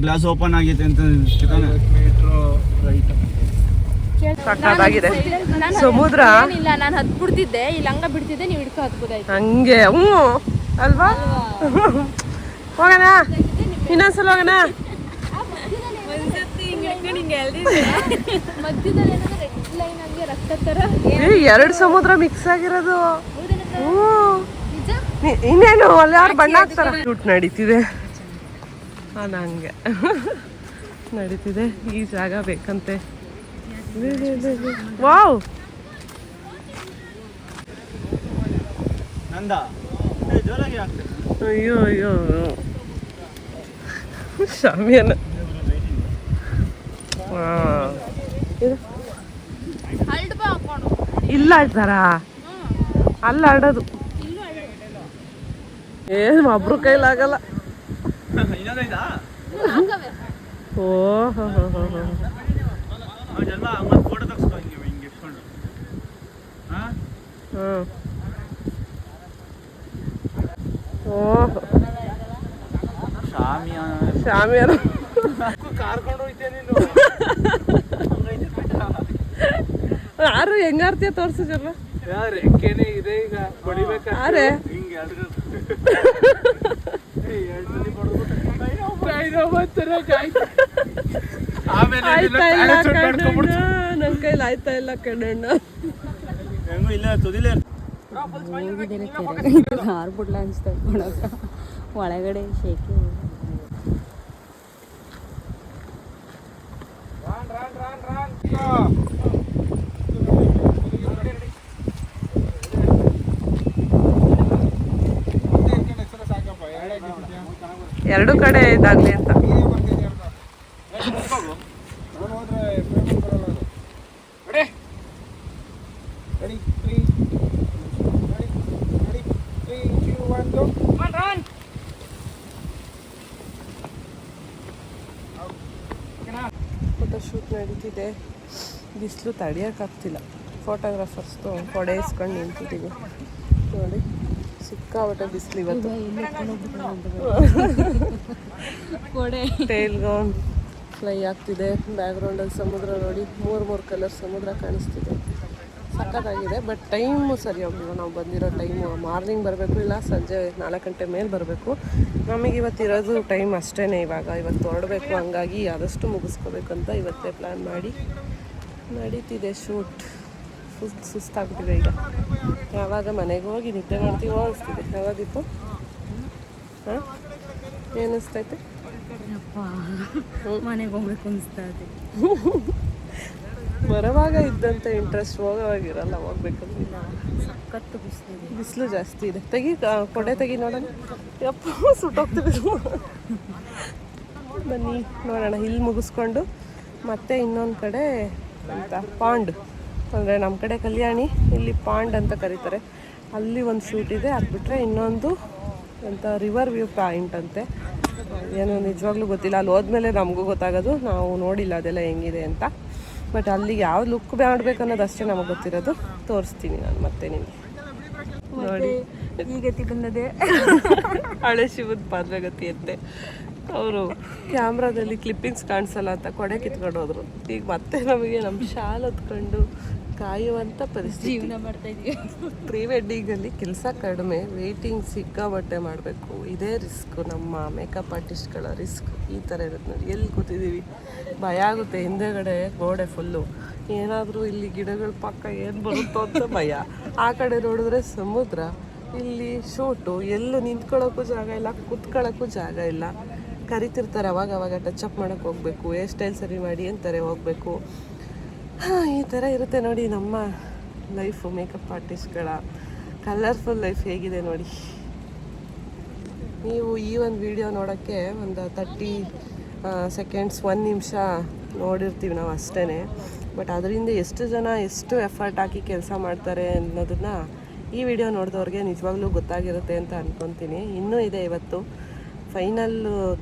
ಗ್ಲಾಸ್ ಓಪನ್ ಆಗಿದೆ ಅಂತ ಮೀಟ್ರು ರೈಟ್ ಸಕ್ಕತ್ತಾಗಿದೆ ಸಮುದ್ರ ಏನಿಲ್ಲ ನಾನು ಹತ್ ಬಿಡ್ತಿದ್ದೆ ಇಲ್ಲಿ ಹಂಗ ಬಿಡ್ತಿದ್ದೆ ನೀವು ಹಿಡ್ಕೊ ಹತ್ಬೋದಾಯ್ತು ಹಂಗೆ. ಹ್ಞೂ. ಅಲ್ವಾ? ಹೋಗೋಣ. ಇನ್ನೊಂದ್ಸಲ ಹೋಗೋಣ. ಮಧ್ಯದಲ್ಲಿ ಏನಾದ್ರು ರೆಡ್ ಲೈನ್ ಆಗಿ ರಕ್ತ ತರ ಎರಡು ಸಮುದ್ರ ಮಿಕ್ಸ್ ಆಗಿರೋದು. ಹ್ಞೂ. ಇನ್ನೇನು ಅಲ್ಲಿ ಯಾರು ಬಣ್ಣ ಹಾಕ್ತಾರ? ಶೂಟ್ ನಡೀತಿದೆ. ಅದು ಹಂಗೆ ನಡೀತಿದೆ. ಈ ಜಾಗ ಬೇಕಂತೆ. ವಾವ್. ನಂದ? ಏ, ಜೋರಾಗಿ ಆಗ್ತದೆ ಅಯ್ಯೋ ಅಯ್ಯೋ ಶಾಮಿಯನ್ನ ಇಲ್ಲ ಸರ ಅಲ್ಲ ಆಡೋದು. ಏನ್ ಒಬ್ರು ಕೈಲಾಗಲ್ಲ ಓ ಹೋ ಹೋ ಹೋ ಹೋ. ಶಾಮಿಯಾನ. ಯಾರು ಹೆಂಗಾರ್ತಿಯ ತೋರ್ಸಿದ್ರಲ್ಲ ಯಾರು ಇದೆ ಈಗ ಹೊಡಿಬೇಕ ಯಾರೇ ಹಿಂಗೆ ಆಯ್ತಾ ಇಲ್ಲ ಕಣ್ಣಣ್ಣ? ಮಾಡ್ಕೊಂಡ್ಬಿಡ್ತು. ನನ್ ಕೈಲಿ ಆಯ್ತಾ ಇಲ್ಲ ಕಣ್ಣಣ್ಣ? ಹೆಂಗೂ ಇಲ್ಲ ತುದಿಲೇ ಕಾರ್ ಬಿಡ್ಲ ಅನ್ಸ್ತಾ ಒಳಗಡೆ ಶೇಕಿ ಸಾಕಪ್ಪ ಎರಡೇ ಗಿಟ್ಟಿದ್ಯಾ? ಎರಡು ಕಡೆ ಇದಾಗ್ಲಿ ಅಂತ ನೀನೇ ಬರ್ತೀನಿ ಅರ್ಧ. ನಾನು ಹೋದ್ರೆ payment ಬರಲ್ಲ ಅದು. Ready? Three. Ready? Ready? Three, ಕಡೆ ಇದಾಗಲಿ ಅಂತ. ಫೋಟೋಶೂಟ್ ನಡೀತಿದೆ. ಬಿಸಿಲು ತಡಿಯೋಕ್ಕಾಗ್ತಿಲ್ಲ ಫೋಟೋಗ್ರಾಫರ್ಸ್ದು ಕೊಡೆ ಇಸ್ಕೊಂಡು ನಿಂತಿದ್ದೀವಿ ನೋಡಿ. ಸಿಕ್ಕಾಬಟ್ಟೆ ಬಿಸಿಲು ಇವತ್ತು. ಕೊಡೆ. ಟೇಲ್ ಗೌನ್ ಫ್ಲೈ ಆಗ್ತಿದೆ ಬ್ಯಾಕ್ಗ್ರೌಂಡಲ್ಲಿ ಸಮುದ್ರ ನೋಡಿ ಮೂರು ಮೂರು ಕಲರ್ ಸಮುದ್ರ ಕಾಣಿಸ್ತಿದೆ. ಸಖತ್ತಾಗಿದೆ ಬಟ್ ಟೈಮು ಸರಿ ಹೋಗಿಲ್ಲ ನಾವು ಬಂದಿರೋ ಟೈಮು ಮಾರ್ನಿಂಗ್ ಬರಬೇಕು ಇಲ್ಲ ಸಂಜೆ ನಾಲ್ಕು ಗಂಟೆ ಮೇಲೆ ಬರಬೇಕು. ನಮಗೆ ಇವತ್ತು ಇರೋದು ಟೈಮ್ ಅಷ್ಟೇ ಇವಾಗ. ಇವತ್ತು ಹೊರಡಬೇಕು ಹಂಗಾಗಿ ಆದಷ್ಟು ಮುಗಿಸ್ಕೋಬೇಕು ಅಂತ ಇವತ್ತೇ ಪ್ಲ್ಯಾನ್ ಮಾಡಿ ನಡೀತಿದೆ ಶೂಟ್. ಸುಸ್ ಸುಸ್ತಾಗ್ಬಿಟ್ಟಿದೆ ಈಗ. ಯಾವಾಗ ಮನೆಗೆ ಹೋಗಿ ನಿದ್ದೆ ಮಾಡ್ತೀವೋ ಅನಿಸ್ತಿದೆ ಯಾವಾಗಿತ್ತು? ಹಾಂ? ಏನಿಸ್ತೈತೆ ಮನೆಗೆ ಹೋಗ್ಬೇಕು ಅನಿಸ್ತಾ ಇದೆ. ಬರುವಾಗ ಇದ್ದಂಥ ಇಂಟ್ರೆಸ್ಟ್ ಹೋಗೋವಾಗಿರಲ್ಲ ಹೋಗ್ಬೇಕಂದ್ರೆ ಸಖತ್ತು ಬಿಸಿಲಿದೆ ಬಿಸಿಲು ಜಾಸ್ತಿ ಇದೆ. ತೆಗಿ ಕೊಡೆ ತೆಗಿ ನೋಡೋಣ. ಯಪ್ಪ ಸುಟ್ಟೋಗ್ತೀವಿ ಬನ್ನಿ ನೋಡೋಣ. ಇಲ್ಲಿ ಮುಗಿಸ್ಕೊಂಡು ಮತ್ತೆ ಇನ್ನೊಂದು ಕಡೆ ಅಂತ ಪಾಂಡ್. ಅಂದರೆ ನಮ್ಮ ಕಡೆ ಕಲ್ಯಾಣಿ ಇಲ್ಲಿ ಪಾಂಡ್ ಅಂತ ಕರೀತಾರೆ. ಅಲ್ಲಿ ಒಂದು ಶೂಟ್ ಇದೆ ಅದು ಬಿಟ್ಟರೆ ಇನ್ನೊಂದು ಅಂತ ರಿವರ್ ವ್ಯೂ ಪಾಯಿಂಟ್ ಅಂತೆ. ಏನು ನಿಜವಾಗ್ಲೂ ಗೊತ್ತಿಲ್ಲ ಅಲ್ಲಿ ಹೋದ್ಮೇಲೆ ನಮಗೂ ಗೊತ್ತಾಗೋದು ನಾವು ನೋಡಿಲ್ಲ ಅದೆಲ್ಲ ಹೆಂಗಿದೆ ಅಂತ. ಬಟ್ ಅಲ್ಲಿಗೆ ಯಾವ ಲುಕ್ ಮಾಡ್ಬೇಕು ಅನ್ನೋದು ಅಷ್ಟೇ ನಮಗೆ ಗೊತ್ತಿರೋದು. ತೋರಿಸ್ತೀನಿ ನಾನು ಮತ್ತೆ ನಿಮಗೆ. ನೋಡಿ. ಈಗತಿ ಬಂದದೆ ಹಳೆ ಶಿವದ ಪಾದ್ರಗತಿ ಅಂತೆ ಅವರು ಕ್ಯಾಮ್ರಾದಲ್ಲಿ ಕ್ಲಿಪ್ಪಿಂಗ್ಸ್ ಕಾಣಿಸಲ್ಲ ಅಂತ ಕೊಡೆ ಕಿತ್ಕೊಂಡು ಹೋದ್ರು. ಈಗ ಮತ್ತೆ ನಮಗೆ ನಮ್ಮ ಶಾಲ್ ಹೊತ್ಕೊಂಡು ಕಾಯುವಂಥ ಪರಿಸ್ಥಿತಿ. ಜೀವನ ಮಾಡ್ತಾ ಇದೀವಿ. ಪ್ರೀ ವೆಡ್ಡಿಂಗಲ್ಲಿ ಕೆಲಸ ಕಡಿಮೆ ವೆಯ್ಟಿಂಗ್ ಸಿಕ್ಕಾಬಟ್ಟೆ ಮಾಡಬೇಕು. ಇದೇ ರಿಸ್ಕ್ ನಮ್ಮ ಮೇಕಪ್ ಆರ್ಟಿಸ್ಟ್ಗಳ ರಿಸ್ಕ್ ಈ ಥರ ಇರುತ್ತೆ. ನೋಡಿ ಎಲ್ಲಿ ಕೂತಿದ್ದೀವಿ ಭಯ ಆಗುತ್ತೆ. ಹಿಂದೆಗಡೆ ಗೋಡೆ ಫುಲ್ಲು ಏನಾದರೂ ಇಲ್ಲಿ ಗಿಡಗಳ ಪಕ್ಕ ಏನು ಬರುತ್ತೋ ಅಂತ ಭಯ. ಆ ಕಡೆ ನೋಡಿದ್ರೆ ಸಮುದ್ರ ಇಲ್ಲಿ ಶೂಟು ಎಲ್ಲೂ ನಿಂತ್ಕೊಳ್ಳೋಕ್ಕೂ ಜಾಗ ಇಲ್ಲ ಕುತ್ಕೊಳ್ಳೋಕ್ಕೂ ಜಾಗ ಇಲ್ಲ. ಕರಿತಿರ್ತಾರೆ ಅವಾಗ ಅವಾಗ ಅಪ್ ಮಾಡೋಕ್ಕೆ ಹೋಗಬೇಕು. ಹೇರ್ ಸ್ಟೈಲ್ ಸರಿ ಮಾಡಿ ಅಂತಾರೆ ಹೋಗಬೇಕು. ಹಾಂ ಈ ಥರ ಇರುತ್ತೆ ನೋಡಿ ನಮ್ಮ ಲೈಫು ಮೇಕಪ್ ಆರ್ಟಿಸ್ಟ್ಗಳ ಕಲರ್ಫುಲ್ ಲೈಫ್ ಹೇಗಿದೆ ನೋಡಿ. ನೀವು ಈ ಒಂದು ವಿಡಿಯೋ ನೋಡೋಕ್ಕೆ ಒಂದು ತರ್ಟಿ ಸೆಕೆಂಡ್ಸ್ ಒಂದು ನಿಮಿಷ ನೋಡಿರ್ತೀವಿ ನಾವು ಅಷ್ಟೇ ಬಟ್ ಅದರಿಂದ ಎಷ್ಟು ಜನ ಎಷ್ಟು ಎಫರ್ಟ್ ಹಾಕಿ ಕೆಲಸ ಮಾಡ್ತಾರೆ ಅನ್ನೋದನ್ನು ಈ ವಿಡಿಯೋ ನೋಡಿದವ್ರಿಗೆ ನಿಜವಾಗ್ಲೂ ಗೊತ್ತಾಗಿರುತ್ತೆ ಅಂತ ಅಂದ್ಕೊತೀನಿ ಇನ್ನೂ ಇದೆ ಇವತ್ತು. ಫೈನಲ್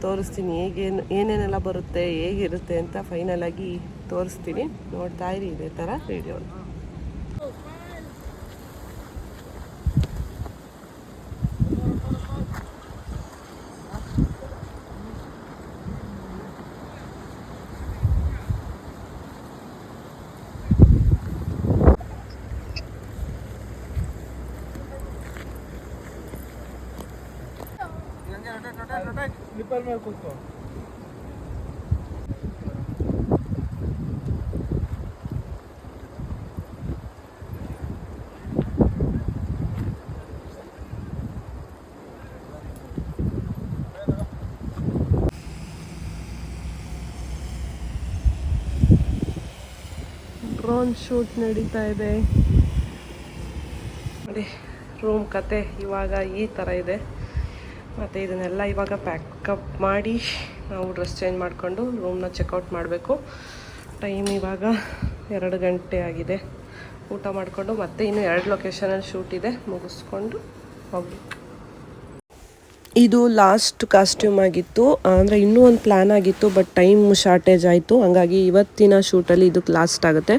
ತೋರಿಸ್ತೀನಿ. ಹೇಗೇನು, ಏನೇನೆಲ್ಲ ಬರುತ್ತೆ, ಹೇಗಿರುತ್ತೆ ಅಂತ ಫೈನಲ್ ಆಗಿ ತೋರಿಸ್ತೀನಿ. ನೋಡ್ತಾ ಇರಿ ಇದೇ ಥರ ವಿಡಿಯೋ ಸ್ಲಿಪ್ಪರ್ ಮೇಲೆ ಡ್ರೋನ್ ಶೂಟ್ ನಡೀತಾ ಇದೆ. ನೋಡಿ ರೂಮ್ ಕತೆ ಇವಾಗ ಈ ಥರ ಇದೆ. ಮತ್ತು ಇದನ್ನೆಲ್ಲ ಇವಾಗ ಪ್ಯಾಕಪ್ ಮಾಡಿ ನಾವು ಡ್ರೆಸ್ ಚೇಂಜ್ ಮಾಡಿಕೊಂಡು ರೂಮ್ನ ಚೆಕ್ಔಟ್ ಮಾಡಬೇಕು. ಟೈಮ್ ಇವಾಗ ಎರಡು ಗಂಟೆ ಆಗಿದೆ. ಊಟ ಮಾಡಿಕೊಂಡು ಮತ್ತೆ ಇನ್ನು ಎರಡು ಲೊಕೇಶನಲ್ಲಿ ಶೂಟ್ ಇದೆ. ಮುಗಿಸ್ಕೊಂಡು ಹೋಗ್ಬೇಕು. ಇದು ಲಾಸ್ಟ್ ಕಾಸ್ಟ್ಯೂಮ್ ಆಗಿತ್ತು. ಅಂದರೆ ಇನ್ನೂ ಒಂದು ಪ್ಲ್ಯಾನ್ ಆಗಿತ್ತು ಬಟ್ ಟೈಮ್ ಶಾರ್ಟೇಜ್ ಆಯಿತು. ಹಂಗಾಗಿ ಇವತ್ತಿನ ಶೂಟಲ್ಲಿ ಇದಕ್ಕೆ ಲಾಸ್ಟ್ ಆಗುತ್ತೆ.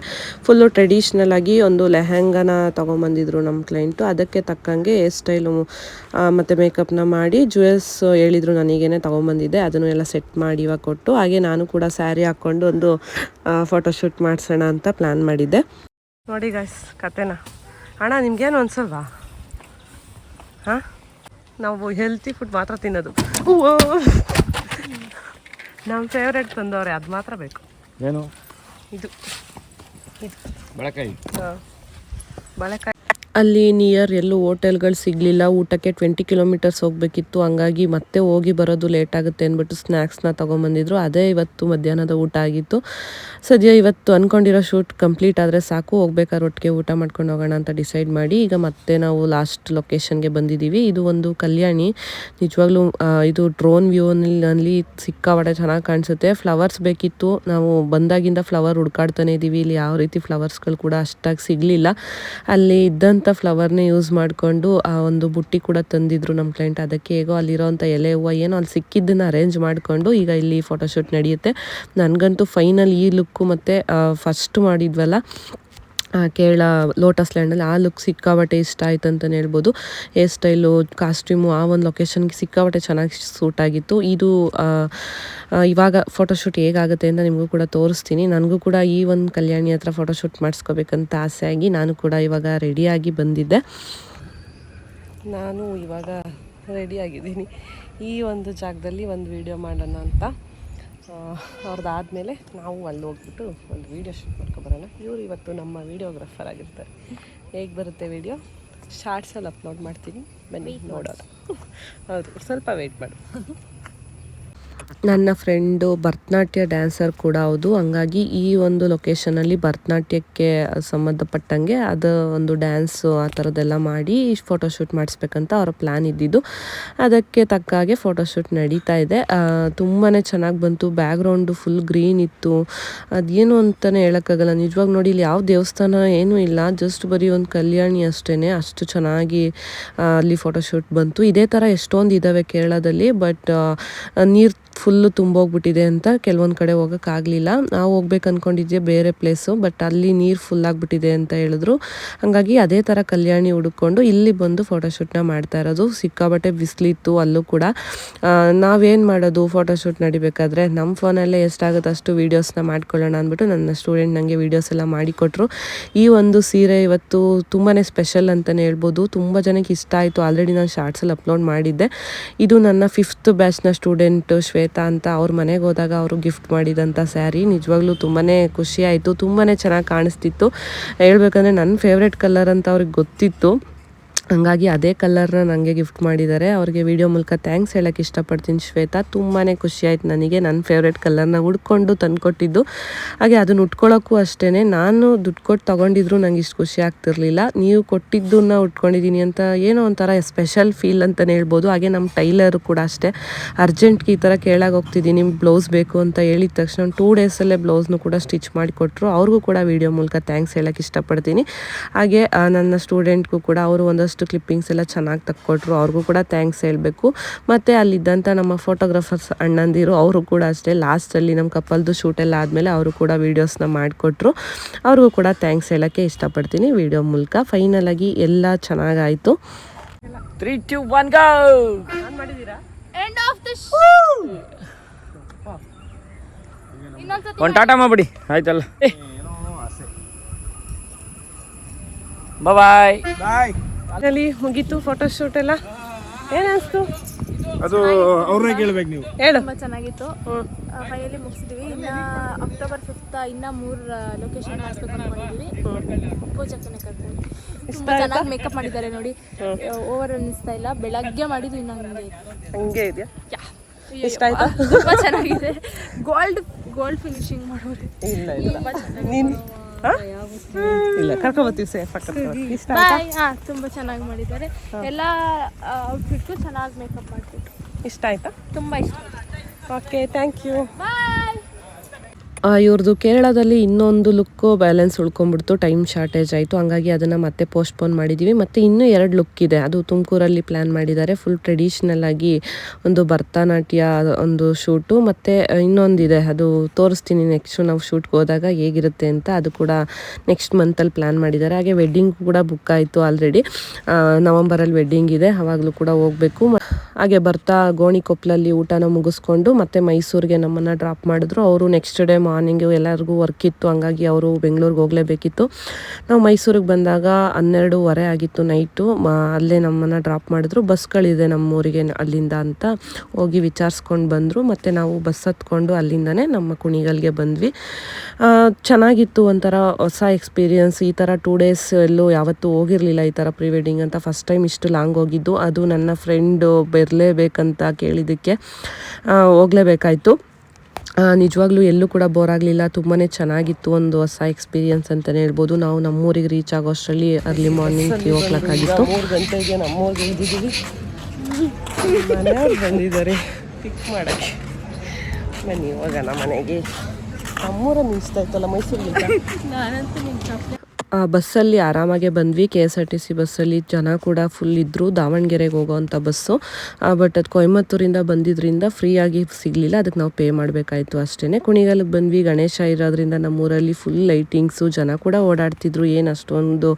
ಫುಲ್ಲು ಟ್ರೆಡಿಷ್ನಲ್ ಆಗಿ ಒಂದು ಲೆಹೆಂಗಾನ ತೊಗೊಂಬಂದಿದ್ರು ನಮ್ಮ ಕ್ಲೈಂಟು ಅದಕ್ಕೆ ತಕ್ಕಂಗೆ ಹೇರ್ ಸ್ಟೈಲು ಮತ್ತು ಮೇಕಪ್ನ ಮಾಡಿ ಜುವೆಲ್ಸ್ ಹೇಳಿದ್ರು ನನಗೇನೆ ತೊಗೊಂಬಂದಿದ್ದೆ. ಅದನ್ನು ಎಲ್ಲ ಸೆಟ್ ಮಾಡಿ ಇವಾಗ ಕೊಟ್ಟು, ಹಾಗೆ ನಾನು ಕೂಡ ಸ್ಯಾರಿ ಹಾಕ್ಕೊಂಡು ಒಂದು ಫೋಟೋಶೂಟ್ ಮಾಡಿಸೋಣ ಅಂತ ಪ್ಲ್ಯಾನ್ ಮಾಡಿದ್ದೆ. ನೋಡಿ ಗಾಯ್ಸ್ ಕತೆನಾ. ಅಣ್ಣ, ನಿಮ್ಗೇನು ಅನ್ಸಲ್ವಾ ಹಾಂ? ನಾವು ಹೆಲ್ತಿ ಫುಡ್ ಮಾತ್ರ ತಿನ್ನೋದು. ನಮ್ಮ ಫೇವ್ರೇಟ್ ತಂದವ್ರೆ ಅದು ಮಾತ್ರ ಬೇಕು. ಏನು? ಇದು. ಬಳಕಾಯಿ. ಬಾಳೆಕಾಯಿ. ಅಲ್ಲಿ ನಿಯರ್ ಎಲ್ಲೂ ಹೋಟೆಲ್ಗಳು ಸಿಗಲಿಲ್ಲ. ಊಟಕ್ಕೆ ಟ್ವೆಂಟಿ ಕಿಲೋಮೀಟರ್ಸ್ ಹೋಗಬೇಕಿತ್ತು. ಹಂಗಾಗಿ ಮತ್ತೆ ಹೋಗಿ ಬರೋದು ಲೇಟ್ ಆಗುತ್ತೆ ಅಂದ್ಬಿಟ್ಟು ಸ್ನ್ಯಾಕ್ಸ್ನ ತೊಗೊಂಬಂದಿದ್ರು. ಅದೇ ಇವತ್ತು ಮಧ್ಯಾಹ್ನದ ಊಟ ಆಗಿತ್ತು. ಸದ್ಯ ಇವತ್ತು ಅಂದ್ಕೊಂಡಿರೋ ಶೂಟ್ ಕಂಪ್ಲೀಟ್ ಆದರೆ ಸಾಕು. ಹೋಗ್ಬೇಕಾದ್ರೆ ಒಟ್ಟಿಗೆ ಊಟ ಮಾಡ್ಕೊಂಡು ಹೋಗೋಣ ಅಂತ ಡಿಸೈಡ್ ಮಾಡಿ. ಈಗ ಮತ್ತೆ ನಾವು ಲಾಸ್ಟ್ ಲೊಕೇಶನ್ಗೆ ಬಂದಿದ್ದೀವಿ. ಇದು ಒಂದು ಕಲ್ಯಾಣಿ. ನಿಜವಾಗ್ಲೂ ಇದು ಡ್ರೋನ್ ವ್ಯೂನಲ್ಲಿ ಸಿಕ್ಕಾಪಟ್ಟೆ ಚೆನ್ನಾಗಿ ಕಾಣಿಸುತ್ತೆ. ಫ್ಲವರ್ಸ್ ಬೇಕಿತ್ತು. ನಾವು ಬಂದಾಗಿಂದ ಫ್ಲವರ್ ಹುಡ್ಕಾಡ್ತಾನೆ ಇದ್ದೀವಿ ಇಲ್ಲಿ ಯಾವ ರೀತಿ ಫ್ಲವರ್ಸ್ಗಳು ಕೂಡ ಅಷ್ಟಾಗಿ ಸಿಗಲಿಲ್ಲ. ಅಲ್ಲಿ ಇದ್ದಂಥ ಫ್ಲವರ್ನೇ ಯೂಸ್ ಮಾಡಿಕೊಂಡು ಆ ಒಂದು ಬುಟ್ಟಿ ಕೂಡ ತಂದಿದ್ರು ನಮ್ಮ ಕ್ಲೈಂಟ್ ಅದಕ್ಕೆ ಹೇಗೋ ಅಲ್ಲಿರೋಂಥ ಎಲೆ ಹೂವು ಏನೋ ಅಲ್ಲಿ ಸಿಕ್ಕಿದ್ದನ್ನು ಅರೇಂಜ್ ಮಾಡಿಕೊಂಡು ಈಗ ಇಲ್ಲಿ ಫೋಟೋಶೂಟ್ ನಡೆಯುತ್ತೆ. ನನಗಂತೂ ಫೈನಲ್ ಈ ಲುಕ್ಕು ಮತ್ತು ಫಸ್ಟ್ ಮಾಡಿದ್ವಲ್ಲ. ಕೇರಳ ಲೋಟಸ್ ಲ್ಯಾಂಡಲ್ಲಿ ಆ ಲುಕ್ ಸಿಕ್ಕಾಬಟ್ಟೆ ಇಷ್ಟ ಆಯ್ತು ಅಂತಲೇ ಹೇಳ್ಬೋದು. ಹೇರ್ ಸ್ಟೈಲು ಕಾಸ್ಟ್ಯೂಮು ಆ ಒಂದು ಲೊಕೇಶನ್ಗೆ ಸಿಕ್ಕಾಬಟ್ಟೆ ಚೆನ್ನಾಗಿ ಸೂಟ್ ಆಗಿತ್ತು. ಇದು ಇವಾಗ ಫೋಟೋಶೂಟ್ ಹೇಗಾಗುತ್ತೆ ಅಂತ ನಿಮಗೂ ಕೂಡ ತೋರಿಸ್ತೀನಿ. ನನಗೂ ಕೂಡ ಈ ಒಂದು ಕಲ್ಯಾಣಿ ಹತ್ರ ಫೋಟೋಶೂಟ್ ಮಾಡಿಸ್ಕೋಬೇಕಂತ ಆಸೆ ಆಗಿ ನಾನು ಕೂಡ ಇವಾಗ ರೆಡಿಯಾಗಿ ಬಂದಿದ್ದೆ. ನಾನು ಇವಾಗ ರೆಡಿಯಾಗಿದ್ದೀನಿ ಈ ಒಂದು ಜಾಗದಲ್ಲಿ ಒಂದು ವಿಡಿಯೋ ಮಾಡೋಣ ಅಂತ. ಅವ್ರದ್ದಾದಮೇಲೆ ನಾವು ಅಲ್ಲಿ ಹೋಗ್ಬಿಟ್ಟು ಒಂದು ವೀಡಿಯೋ ಶೂಟ್ ಮಾಡ್ಕೊಬರೋಣ ಇವರು ಇವತ್ತು ನಮ್ಮ ವೀಡಿಯೋಗ್ರಾಫರ್ ಆಗಿರ್ತಾರೆ. ಹೇಗೆ ಬರುತ್ತೆ ವೀಡಿಯೋ ಶಾರ್ಟ್ಸಲ್ಲಿ ಅಪ್ಲೋಡ್ ಮಾಡ್ತೀನಿ. ಬನ್ನಿ ನೋಡೋಣ. ಹೌದು ಸ್ವಲ್ಪ ವೆಯ್ಟ್ ಮಾಡು. ನನ್ನ ಫ್ರೆಂಡು ಭರತನಾಟ್ಯ ಡ್ಯಾನ್ಸರ್ ಕೂಡ ಹೌದು. ಹಂಗಾಗಿ ಈ ಒಂದು ಲೊಕೇಶನಲ್ಲಿ ಭರತನಾಟ್ಯಕ್ಕೆ ಸಂಬಂಧಪಟ್ಟಂಗೆ ಅದು ಒಂದು ಡ್ಯಾನ್ಸು ಆ ಥರದ್ದೆಲ್ಲ ಮಾಡಿ ಫೋಟೋಶೂಟ್ ಮಾಡಿಸ್ಬೇಕಂತ ಅವರ ಪ್ಲ್ಯಾನ್ ಇದ್ದಿದ್ದು. ಅದಕ್ಕೆ ತಕ್ಕ ಹಾಗೆ ಫೋಟೋಶೂಟ್ ನಡೀತಾ ಇದೆ. ತುಂಬಾ ಚೆನ್ನಾಗಿ ಬಂತು. ಬ್ಯಾಕ್ಗ್ರೌಂಡು ಫುಲ್ ಗ್ರೀನ್ ಇತ್ತು. ಅದೇನು ಅಂತಲೇ ಹೇಳೋಕ್ಕಾಗಲ್ಲ. ನಿಜವಾಗಿ ನೋಡಿ ಇಲ್ಲಿ ಯಾವ ದೇವಸ್ಥಾನ ಏನೂ ಇಲ್ಲ. ಜಸ್ಟ್ ಬರೀ ಒಂದು ಕಲ್ಯಾಣಿ ಅಷ್ಟೇ ಅಷ್ಟು ಚೆನ್ನಾಗಿ ಅಲ್ಲಿ ಫೋಟೋಶೂಟ್ ಬಂತು. ಇದೇ ಥರ ಎಷ್ಟೊಂದು ಇದ್ದಾವೆ ಕೇರಳದಲ್ಲಿ. ಬಟ್ ನೀರು ಫುಲ್ಲು ತುಂಬೋಗ್ಬಿಟ್ಟಿದೆ ಅಂತ ಕೆಲವೊಂದು ಕಡೆ ಹೋಗೋಕ್ಕಾಗಲಿಲ್ಲ. ನಾವು ಹೋಗ್ಬೇಕು ಅಂದ್ಕೊಂಡಿದ್ದೆ ಬೇರೆ ಪ್ಲೇಸು ಬಟ್ ಅಲ್ಲಿ ನೀರು ಫುಲ್ ಆಗಿಬಿಟ್ಟಿದೆ ಅಂತ ಹೇಳಿದ್ರು. ಹಾಗಾಗಿ ಅದೇ ಥರ ಕಲ್ಯಾಣಿ ಹುಡುಕೊಂಡು ಇಲ್ಲಿ ಬಂದು ಫೋಟೋಶೂಟ್ನ ಮಾಡ್ತಾ ಇರೋದು. ಸಿಕ್ಕಾಬಟ್ಟೆ ಬಿಸಿಲಿತ್ತು ಅಲ್ಲೂ ಕೂಡ. ನಾವೇನು ಮಾಡೋದು ಫೋಟೋಶೂಟ್ ನಡಿಬೇಕಾದ್ರೆ ನಮ್ಮ ಫೋನಲ್ಲೇ ಎಷ್ಟಾಗುತ್ತೆ ಅಷ್ಟು ವೀಡಿಯೋಸ್ನ ಮಾಡ್ಕೊಳ್ಳೋಣ ಅಂದ್ಬಿಟ್ಟು ನನ್ನ ಸ್ಟೂಡೆಂಟ್ ನನಗೆ ವೀಡಿಯೋಸ್ ಎಲ್ಲ ಮಾಡಿಕೊಟ್ರು. ಈ ಒಂದು ಸೀರೆ ಇವತ್ತು ತುಂಬಾ ಸ್ಪೆಷಲ್ ಅಂತಲೇ ಹೇಳ್ಬೋದು. ತುಂಬ ಜನಕ್ಕೆ ಇಷ್ಟ ಆಯಿತು. ಆಲ್ರೆಡಿ ನಾನು ಶಾರ್ಟ್ಸಲ್ಲಿ ಅಪ್ಲೋಡ್ ಮಾಡಿದ್ದೆ. ಇದು ನನ್ನ ಫಿಫ್ತ್ ಬ್ಯಾಚ್ನ ಸ್ಟೂಡೆಂಟ್ ಶ್ವೇತಾ ಅಂತ ಅವ್ರ ಮನೆಗೆ ಹೋದಾಗ ಅವರು ಗಿಫ್ಟ್ ಮಾಡಿದಂಥ ಸ್ಯಾರಿ ನಿಜವಾಗ್ಲೂ ತುಂಬಾ ಖುಷಿ ಆಯಿತು ತುಂಬಾ ಚೆನ್ನಾಗಿ ಕಾಣಿಸ್ತಿತ್ತು. ಹೇಳ್ಬೇಕಂದ್ರೆ ನನ್ನ ಫೇವ್ರೆಟ್ ಕಲರ್ ಅಂತ ಅವ್ರಿಗೆ ಗೊತ್ತಿತ್ತು. ಹಂಗಾಗಿ ಅದೇ ಕಲರ್ನ ನನಗೆ ಗಿಫ್ಟ್ ಮಾಡಿದ್ದಾರೆ. ಅವ್ರಿಗೆ ವಿಡಿಯೋ ಮೂಲಕ ಥ್ಯಾಂಕ್ಸ್ ಹೇಳೋಕ್ಕೆ ಇಷ್ಟಪಡ್ತೀನಿ ಶ್ವೇತಾ. ತುಂಬಾ ಆಯ್ತು ನನಗೆ. ನನ್ನ ಫೇವ್ರೇಟ್ ಕಲರ್ನ ಹುಡ್ಕೊಂಡು ತಂದುಕೊಟ್ಟಿದ್ದು. ಹಾಗೆ ಅದನ್ನು ಉಟ್ಕೊಳ್ಳೋಕ್ಕೂ ಅಷ್ಟೇ ನಾನು ದುಡ್ಡು ಕೊಟ್ಟು ತೊಗೊಂಡಿದ್ರು ನಂಗೆ ಇಷ್ಟು ಖುಷಿ ಆಗ್ತಿರ್ಲಿಲ್ಲ. ನೀವು ಕೊಟ್ಟಿದ್ದನ್ನ ಉಟ್ಕೊಂಡಿದ್ದೀನಿ ಅಂತ ಏನೋ ಒಂಥರ ಸ್ಪೆಷಲ್ ಫೀಲ್ ಅಂತಲೇ ಹೇಳ್ಬೋದು. ಹಾಗೆ ನಮ್ಮ ಟೈಲರು ಕೂಡ ಅಷ್ಟೇ. ಅರ್ಜೆಂಟ್ಗೆ ಈ ಥರ ಕೇಳಾಗ ಹೋಗ್ತಿದ್ದೀನಿ. ಬ್ಲೌಸ್ ಬೇಕು ಅಂತ ಹೇಳಿದ ತಕ್ಷಣ ಟೂ ಡೇಸಲ್ಲೇ ಬ್ಲೌಸ್ನು ಕೂಡ ಸ್ಟಿಚ್ ಮಾಡಿಕೊಟ್ರು. ಅವ್ರಿಗೂ ಕೂಡ ವಿಡಿಯೋ ಮೂಲಕ ಥ್ಯಾಂಕ್ಸ್ ಹೇಳೋಕ್ಕೆ ಇಷ್ಟಪಡ್ತೀನಿ. ಹಾಗೆ ನನ್ನ ಸ್ಟೂಡೆಂಟ್ಗೂ ಕೂಡ ಅವರು ಒಂದಷ್ಟು ಕ್ಲಿಪ್ಪಿಂಗ್ಸ್ ಎಲ್ಲ ಚೆನ್ನಾಗಿ ತಕ್ಕೊಟ್ರು. ಅವ್ರಿಗೂ ಕೂಡ ಥ್ಯಾಂಕ್ಸ್ ಹೇಳಬೇಕು. ಮತ್ತು ಅಲ್ಲಿದ್ದಂಥ ನಮ್ಮ ಫೋಟೋಗ್ರಾಫರ್ಸ್ ಅಣ್ಣಂದಿರು ಅವರು ಕೂಡ ಅಷ್ಟೇ ಲಾಸ್ಟಲ್ಲಿ ನಮ್ಮ ಕಪ್ಪಲ್ದು ಶೂಟ್ ಎಲ್ಲ ಆದಮೇಲೆ ಅವರು ಕೂಡ ವೀಡಿಯೋಸ್ನ ಮಾಡಿಕೊಟ್ರು. ಅವ್ರಿಗೂ ಕೂಡ ಥ್ಯಾಂಕ್ಸ್ ಹೇಳೋಕ್ಕೆ ಇಷ್ಟಪಡ್ತೀನಿ. ವಿಡಿಯೋ ಮೂಲಕ ಫೈನಲಾಗಿ ಎಲ್ಲ ಚೆನ್ನಾಗಾಯಿತು. Three two one go end of the ಇನ್ನೊಂದ್ಸತಿ ಒಂದು ಟಾಟಾ ಮಾಡ್ಬಿಡಿ. ಆಯ್ತಲ್ಲ. ಬಾಯ್ ಬಾಯ್ ಅಲ್ಲಿ ಮುಗೀತು ಫೋಟೋಶೂಟ್ ಎಲ್ಲ. ಏನಿಸ್ತು ಅದು ಅವ್ರನ್ನೇ ಕೇಳ್ಬೇಕು ನೀವು. ಹೇಳು. ತುಂಬಾ ಚೆನ್ನಾಗಿತ್ತು. ಫೈನಲಿ ಮುಗಿಸಿದ್ವಿ. ಇನ್ನು ಅಕ್ಟೋಬರ್ ಫಿಫ್ತ್ ಇನ್ನ ಮೂರು ಲೊಕೇಶನ್ ಹಾಕ್ಬೇಕು ಅನ್ಕೊಂಡಿದ್ವಿ ಪೂಜಕ್ಕನೆ ಕರ್ಕೊಂಡು ತುಂಬ ಚೆನ್ನಾಗಿ ಮೇಕಪ್ ಮಾಡಿದ್ದಾರೆ ನೋಡಿ. ಓವರ್ ಅನ್ನಿಸ್ತಾ ಇಲ್ಲ. ಬೆಳಗ್ಗೆ ಮಾಡಿದ್ದು ಇನ್ನು ಹಂಗೆ ಹಂಗೆ ಇದೆಯಾ? ಯಾ. ಇಷ್ಟ ಆಯ್ತಾ? ತುಂಬಾ ಚೆನ್ನಾಗಿದೆ. ಗೋಲ್ಡ್ ಗೋಲ್ಡ್ ಫಿನಿಶಿಂಗ್ ಮಾಡೋದು. ಇಲ್ಲ ಇಲ್ಲ. ನೀನು ಇಲ್ಲ ಕರ್ಕೊಬರ್ತೀವಿ ಸೇಫ್ ಇಷ್ಟ ಆಯ್ತಾ? ತುಂಬಾ ಚೆನ್ನಾಗಿ ಮಾಡಿದ್ದಾರೆ. ಎಲ್ಲ ಔಟ್ಫಿಟ್ಗೂ ಚೆನ್ನಾಗಿ ಮೇಕಪ್ ಮಾಡ್ತಿದ್ರು. ಇಷ್ಟ ಆಯ್ತಾ? ತುಂಬಾ ಇಷ್ಟ. ಓಕೆ ಥ್ಯಾಂಕ್ ಯು ಬಾಯ್ ಇವ್ರದ್ದು ಕೇರಳದಲ್ಲಿ ಇನ್ನೊಂದು ಲುಕ್ಕು ಬ್ಯಾಲೆನ್ಸ್ ಉಳ್ಕೊಂಡ್ಬಿಡ್ತು ಟೈಮ್ ಶಾರ್ಟೇಜ್ ಆಯಿತು. ಹಾಗಾಗಿ ಅದನ್ನು ಮತ್ತೆ ಪೋಸ್ಟ್ಪೋನ್ ಮಾಡಿದ್ದೀವಿ ಮತ್ತು ಇನ್ನೂ ಎರಡು ಲುಕ್ ಇದೆ. ಅದು ತುಮಕೂರಲ್ಲಿ ಪ್ಲ್ಯಾನ್ ಮಾಡಿದ್ದಾರೆ. ಫುಲ್ ಟ್ರೆಡಿಷ್ನಲ್ ಆಗಿ ಒಂದು ಭರತನಾಟ್ಯ ಒಂದು ಶೂಟು ಮತ್ತು ಇನ್ನೊಂದಿದೆ. ಅದು ತೋರಿಸ್ತೀನಿ ನೆಕ್ಸ್ಟು ನಾವು ಶೂಟ್ಗೆ ಹೋದಾಗ ಹೇಗಿರುತ್ತೆ ಅಂತ. ಅದು ಕೂಡ ನೆಕ್ಸ್ಟ್ ಮಂತಲ್ಲಿ ಪ್ಲ್ಯಾನ್ ಮಾಡಿದ್ದಾರೆ. ಹಾಗೆ ವೆಡ್ಡಿಂಗ್ ಕೂಡ ಬುಕ್ ಆಯಿತು ಆಲ್ರೆಡಿ ನವಂಬರಲ್ಲಿ ವೆಡ್ಡಿಂಗ್ ಇದೆ. ಆವಾಗಲೂ ಕೂಡ ಹೋಗಬೇಕು. ಹಾಗೆ ಬರ್ತಾ ಗೋಣಿಕೊಪ್ಪಲಲ್ಲಿ ಊಟನ ಮುಗಿಸ್ಕೊಂಡು ಮತ್ತೆ ಮೈಸೂರಿಗೆ ನಮ್ಮನ್ನು ಡ್ರಾಪ್ ಮಾಡಿದ್ರು. ಅವರು ನೆಕ್ಸ್ಟ್ ಡೇ ಮಾರ್ನಿಂಗು ಎಲ್ಲರಿಗೂ ವರ್ಕ್ ಇತ್ತು, ಹಂಗಾಗಿ ಅವರು ಬೆಂಗಳೂರಿಗೆ ಹೋಗಲೇಬೇಕಿತ್ತು. ನಾವು ಮೈಸೂರಿಗೆ ಬಂದಾಗ ಹನ್ನೆರಡೂವರೆ ಆಗಿತ್ತು ನೈಟು ಅಲ್ಲೇ ನಮ್ಮನ್ನು ಡ್ರಾಪ್ ಮಾಡಿದ್ರು. ಬಸ್ಗಳಿದೆ ನಮ್ಮೂರಿಗೆ ಅಲ್ಲಿಂದ ಅಂತ ಹೋಗಿ ವಿಚಾರಿಸ್ಕೊಂಡು ಬಂದರು. ಮತ್ತು ನಾವು ಬಸ್ ಹತ್ಕೊಂಡು ಅಲ್ಲಿಂದನೇ ನಮ್ಮ ಕುಣಿಗಲ್ಗೆ ಬಂದ್ವಿ. ಚೆನ್ನಾಗಿತ್ತು ಒಂಥರ ಹೊಸ ಎಕ್ಸ್ಪೀರಿಯನ್ಸ್ ಈ ಥರ ಟೂ ಡೇಸ್ ಎಲ್ಲೂ ಯಾವತ್ತೂ ಹೋಗಿರಲಿಲ್ಲ ಈ ಥರ ಪ್ರೀ ವೆಡ್ಡಿಂಗ್ ಅಂತ. ಫಸ್ಟ್ ಟೈಮ್ ಇಷ್ಟು ಲಾಂಗ್ ಹೋಗಿದ್ದು. ಅದು ನನ್ನ ಫ್ರೆಂಡು ಬರಲೇಬೇಕಂತ ಕೇಳಿದ್ದಕ್ಕೆ ಹೋಗಲೇಬೇಕಾಯಿತು. ನಿಜವಾಗ್ಲೂ ಎಲ್ಲೂ ಕೂಡ ಬೋರ್ ಆಗಲಿಲ್ಲ. ತುಂಬಾ ಚೆನ್ನಾಗಿತ್ತು ಒಂದು ಹೊಸ ಎಕ್ಸ್ಪೀರಿಯನ್ಸ್ ಅಂತಲೇ ಹೇಳ್ಬೋದು. ನಾವು ನಮ್ಮೂರಿಗೆ ರೀಚ್ ಆಗೋ ಅಷ್ಟರಲ್ಲಿ early morning three o'clock ಆಗಿತ್ತು. ಮೂರು ಗಂಟೆಗೆ ನಮ್ಮೂರಿಗೆ ಇದ್ದಿದ್ದೀವಿ. ಬಂದಿದ್ದಾರೆ. ಪಿಕ್ ಮಾಡೋಕ್ಕೆ. ಬನ್ನಿ ಹೋಗೋಣ ಮನೆಗೆ. ನಮ್ಮೂರ ನಿಲ್ಲಿಸ್ತಾ ಇತ್ತಲ್ಲ ಮೈಸೂರಿಗೆ ನಾನಂತೂ ನಿಮ್ಮ ಬಸ್ಸಲ್ಲಿ ಆರಾಮಾಗೆ ಬಂದ್ವಿ. K S R T C ಬಸ್ಸಲ್ಲಿ ಜನ ಕೂಡ ಫುಲ್ ಇದ್ದರು ದಾವಣಗೆರೆಗೆ ಹೋಗೋವಂಥ ಬಸ್ಸು. ಬಟ್ ಅದು ಕೊಯಮತ್ತೂರಿಂದ ಬಂದಿದ್ದರಿಂದ ಫ್ರೀಯಾಗಿ ಸಿಗಲಿಲ್ಲ. ಅದಕ್ಕೆ ನಾವು ಪೇ ಮಾಡಬೇಕಾಯಿತು ಅಷ್ಟೇ ಕುಣಿಗಾಲಕ್ಕೆ ಬಂದ್ವಿ. ಗಣೇಶ ಇರೋದ್ರಿಂದ ನಮ್ಮೂರಲ್ಲಿ ಫುಲ್ ಲೈಟಿಂಗ್ಸು ಜನ ಕೂಡ ಓಡಾಡ್ತಿದ್ರು. ಏನು ಅಷ್ಟೊಂದು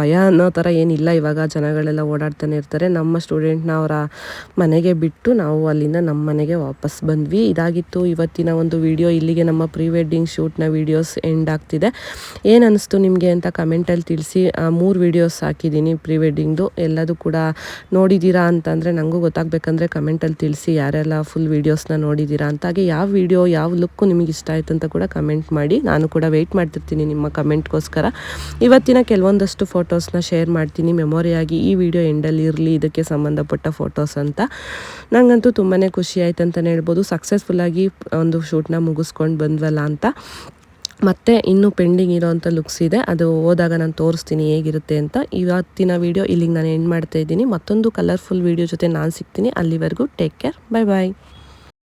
ಭಯ ಅನ್ನೋ ಥರ ಏನಿಲ್ಲ. ಇವಾಗ ಜನಗಳೆಲ್ಲ ಓಡಾಡ್ತಾನೆ ಇರ್ತಾರೆ. ನಮ್ಮ ಸ್ಟೂಡೆಂಟ್ನ ಅವರ ಮನೆಗೆ ಬಿಟ್ಟು ನಾವು ಅಲ್ಲಿಂದ ನಮ್ಮ ಮನೆಗೆ ವಾಪಸ್ ಬಂದ್ವಿ. ಇದಾಗಿತ್ತು. ಇವತ್ತಿನ ಒಂದು ವಿಡಿಯೋ ಇಲ್ಲಿಗೆ ನಮ್ಮ ಪ್ರೀ ವೆಡ್ಡಿಂಗ್ ಶೂಟ್ನ ವೀಡಿಯೋಸ್ ಎಂಡ್ ಆಗ್ತಿದೆ. ಏನು ಅನ್ನಿಸ್ತು ನಿಮಗೆ? ಅಂತ ಕಮೆಂಟಲ್ಲಿ ತಿಳಿಸಿ ಮೂರು ವೀಡಿಯೋಸ್ ಹಾಕಿದ್ದೀನಿ ಪ್ರೀ ವೆಡ್ಡಿಂಗ್ದು ಎಲ್ಲದೂ ಕೂಡ ನೋಡಿದ್ದೀರಾ ಅಂತಂದರೆ ನನಗೂ ಗೊತ್ತಾಗಬೇಕಂದ್ರೆ ಕಮೆಂಟಲ್ಲಿ ತಿಳಿಸಿ, ಯಾರೆಲ್ಲ ಫುಲ್ ವೀಡಿಯೋಸ್ನ ನೋಡಿದ್ದೀರಾ ಅಂತ. ಹಾಗೆ ಯಾವ ವಿಡಿಯೋ ಯಾವ ಲುಕ್ಕು ನಿಮಗೆ ಇಷ್ಟ ಆಯ್ತು ಅಂತ ಕೂಡ ಕಮೆಂಟ್ ಮಾಡಿ. ನಾನು ಕೂಡ ವೆಯ್ಟ್ ಮಾಡ್ತಿರ್ತೀನಿ ನಿಮ್ಮ ಕಮೆಂಟ್ಗೋಸ್ಕರ ಇವತ್ತಿನ ಕೆಲವೊಂದಷ್ಟು ಫೋಟೋಸ್ನ ಶೇರ್ ಮಾಡ್ತೀನಿ. ಮೆಮೊರಿಯಾಗಿ ಈ ವಿಡಿಯೋ ಎಂಡಲ್ಲಿ ಇರಲಿ, ಇದಕ್ಕೆ ಸಂಬಂಧಪಟ್ಟ ಫೋಟೋಸ್ ಅಂತ. ನನಗಂತೂ ತುಂಬಾ ಖುಷಿ ಆಯ್ತು ಅಂತಲೇ ಹೇಳ್ಬೋದು. ಸಕ್ಸಸ್ಫುಲ್ಲಾಗಿ ಒಂದು ಶೂಟ್ನ ಮುಗಿಸ್ಕೊಂಡು ಬಂದ್ವಲ್ಲ ಅಂತ. ಮತ್ತು ಇನ್ನೂ ಪೆಂಡಿಂಗ್ ಇರೋವಂಥ ಲುಕ್ಸ್ ಇದೆ. ಅದು ಹೋದಾಗ ನಾನು ತೋರಿಸ್ತೀನಿ ಹೇಗಿರುತ್ತೆ ಅಂತ. ಇವತ್ತಿನ ವೀಡಿಯೋ ಇಲ್ಲಿಗೆ ನಾನು ಎಂಡ್ ಮಾಡ್ತಾ ಇದ್ದೀನಿ. ಮತ್ತೊಂದು ಕಲರ್ಫುಲ್ ವೀಡಿಯೋ ಜೊತೆ ನಾನು ಸಿಗ್ತೀನಿ. ಅಲ್ಲಿವರೆಗೂ ಟೇಕ್ ಕೇರ್ ಬೈ ಬಾಯ್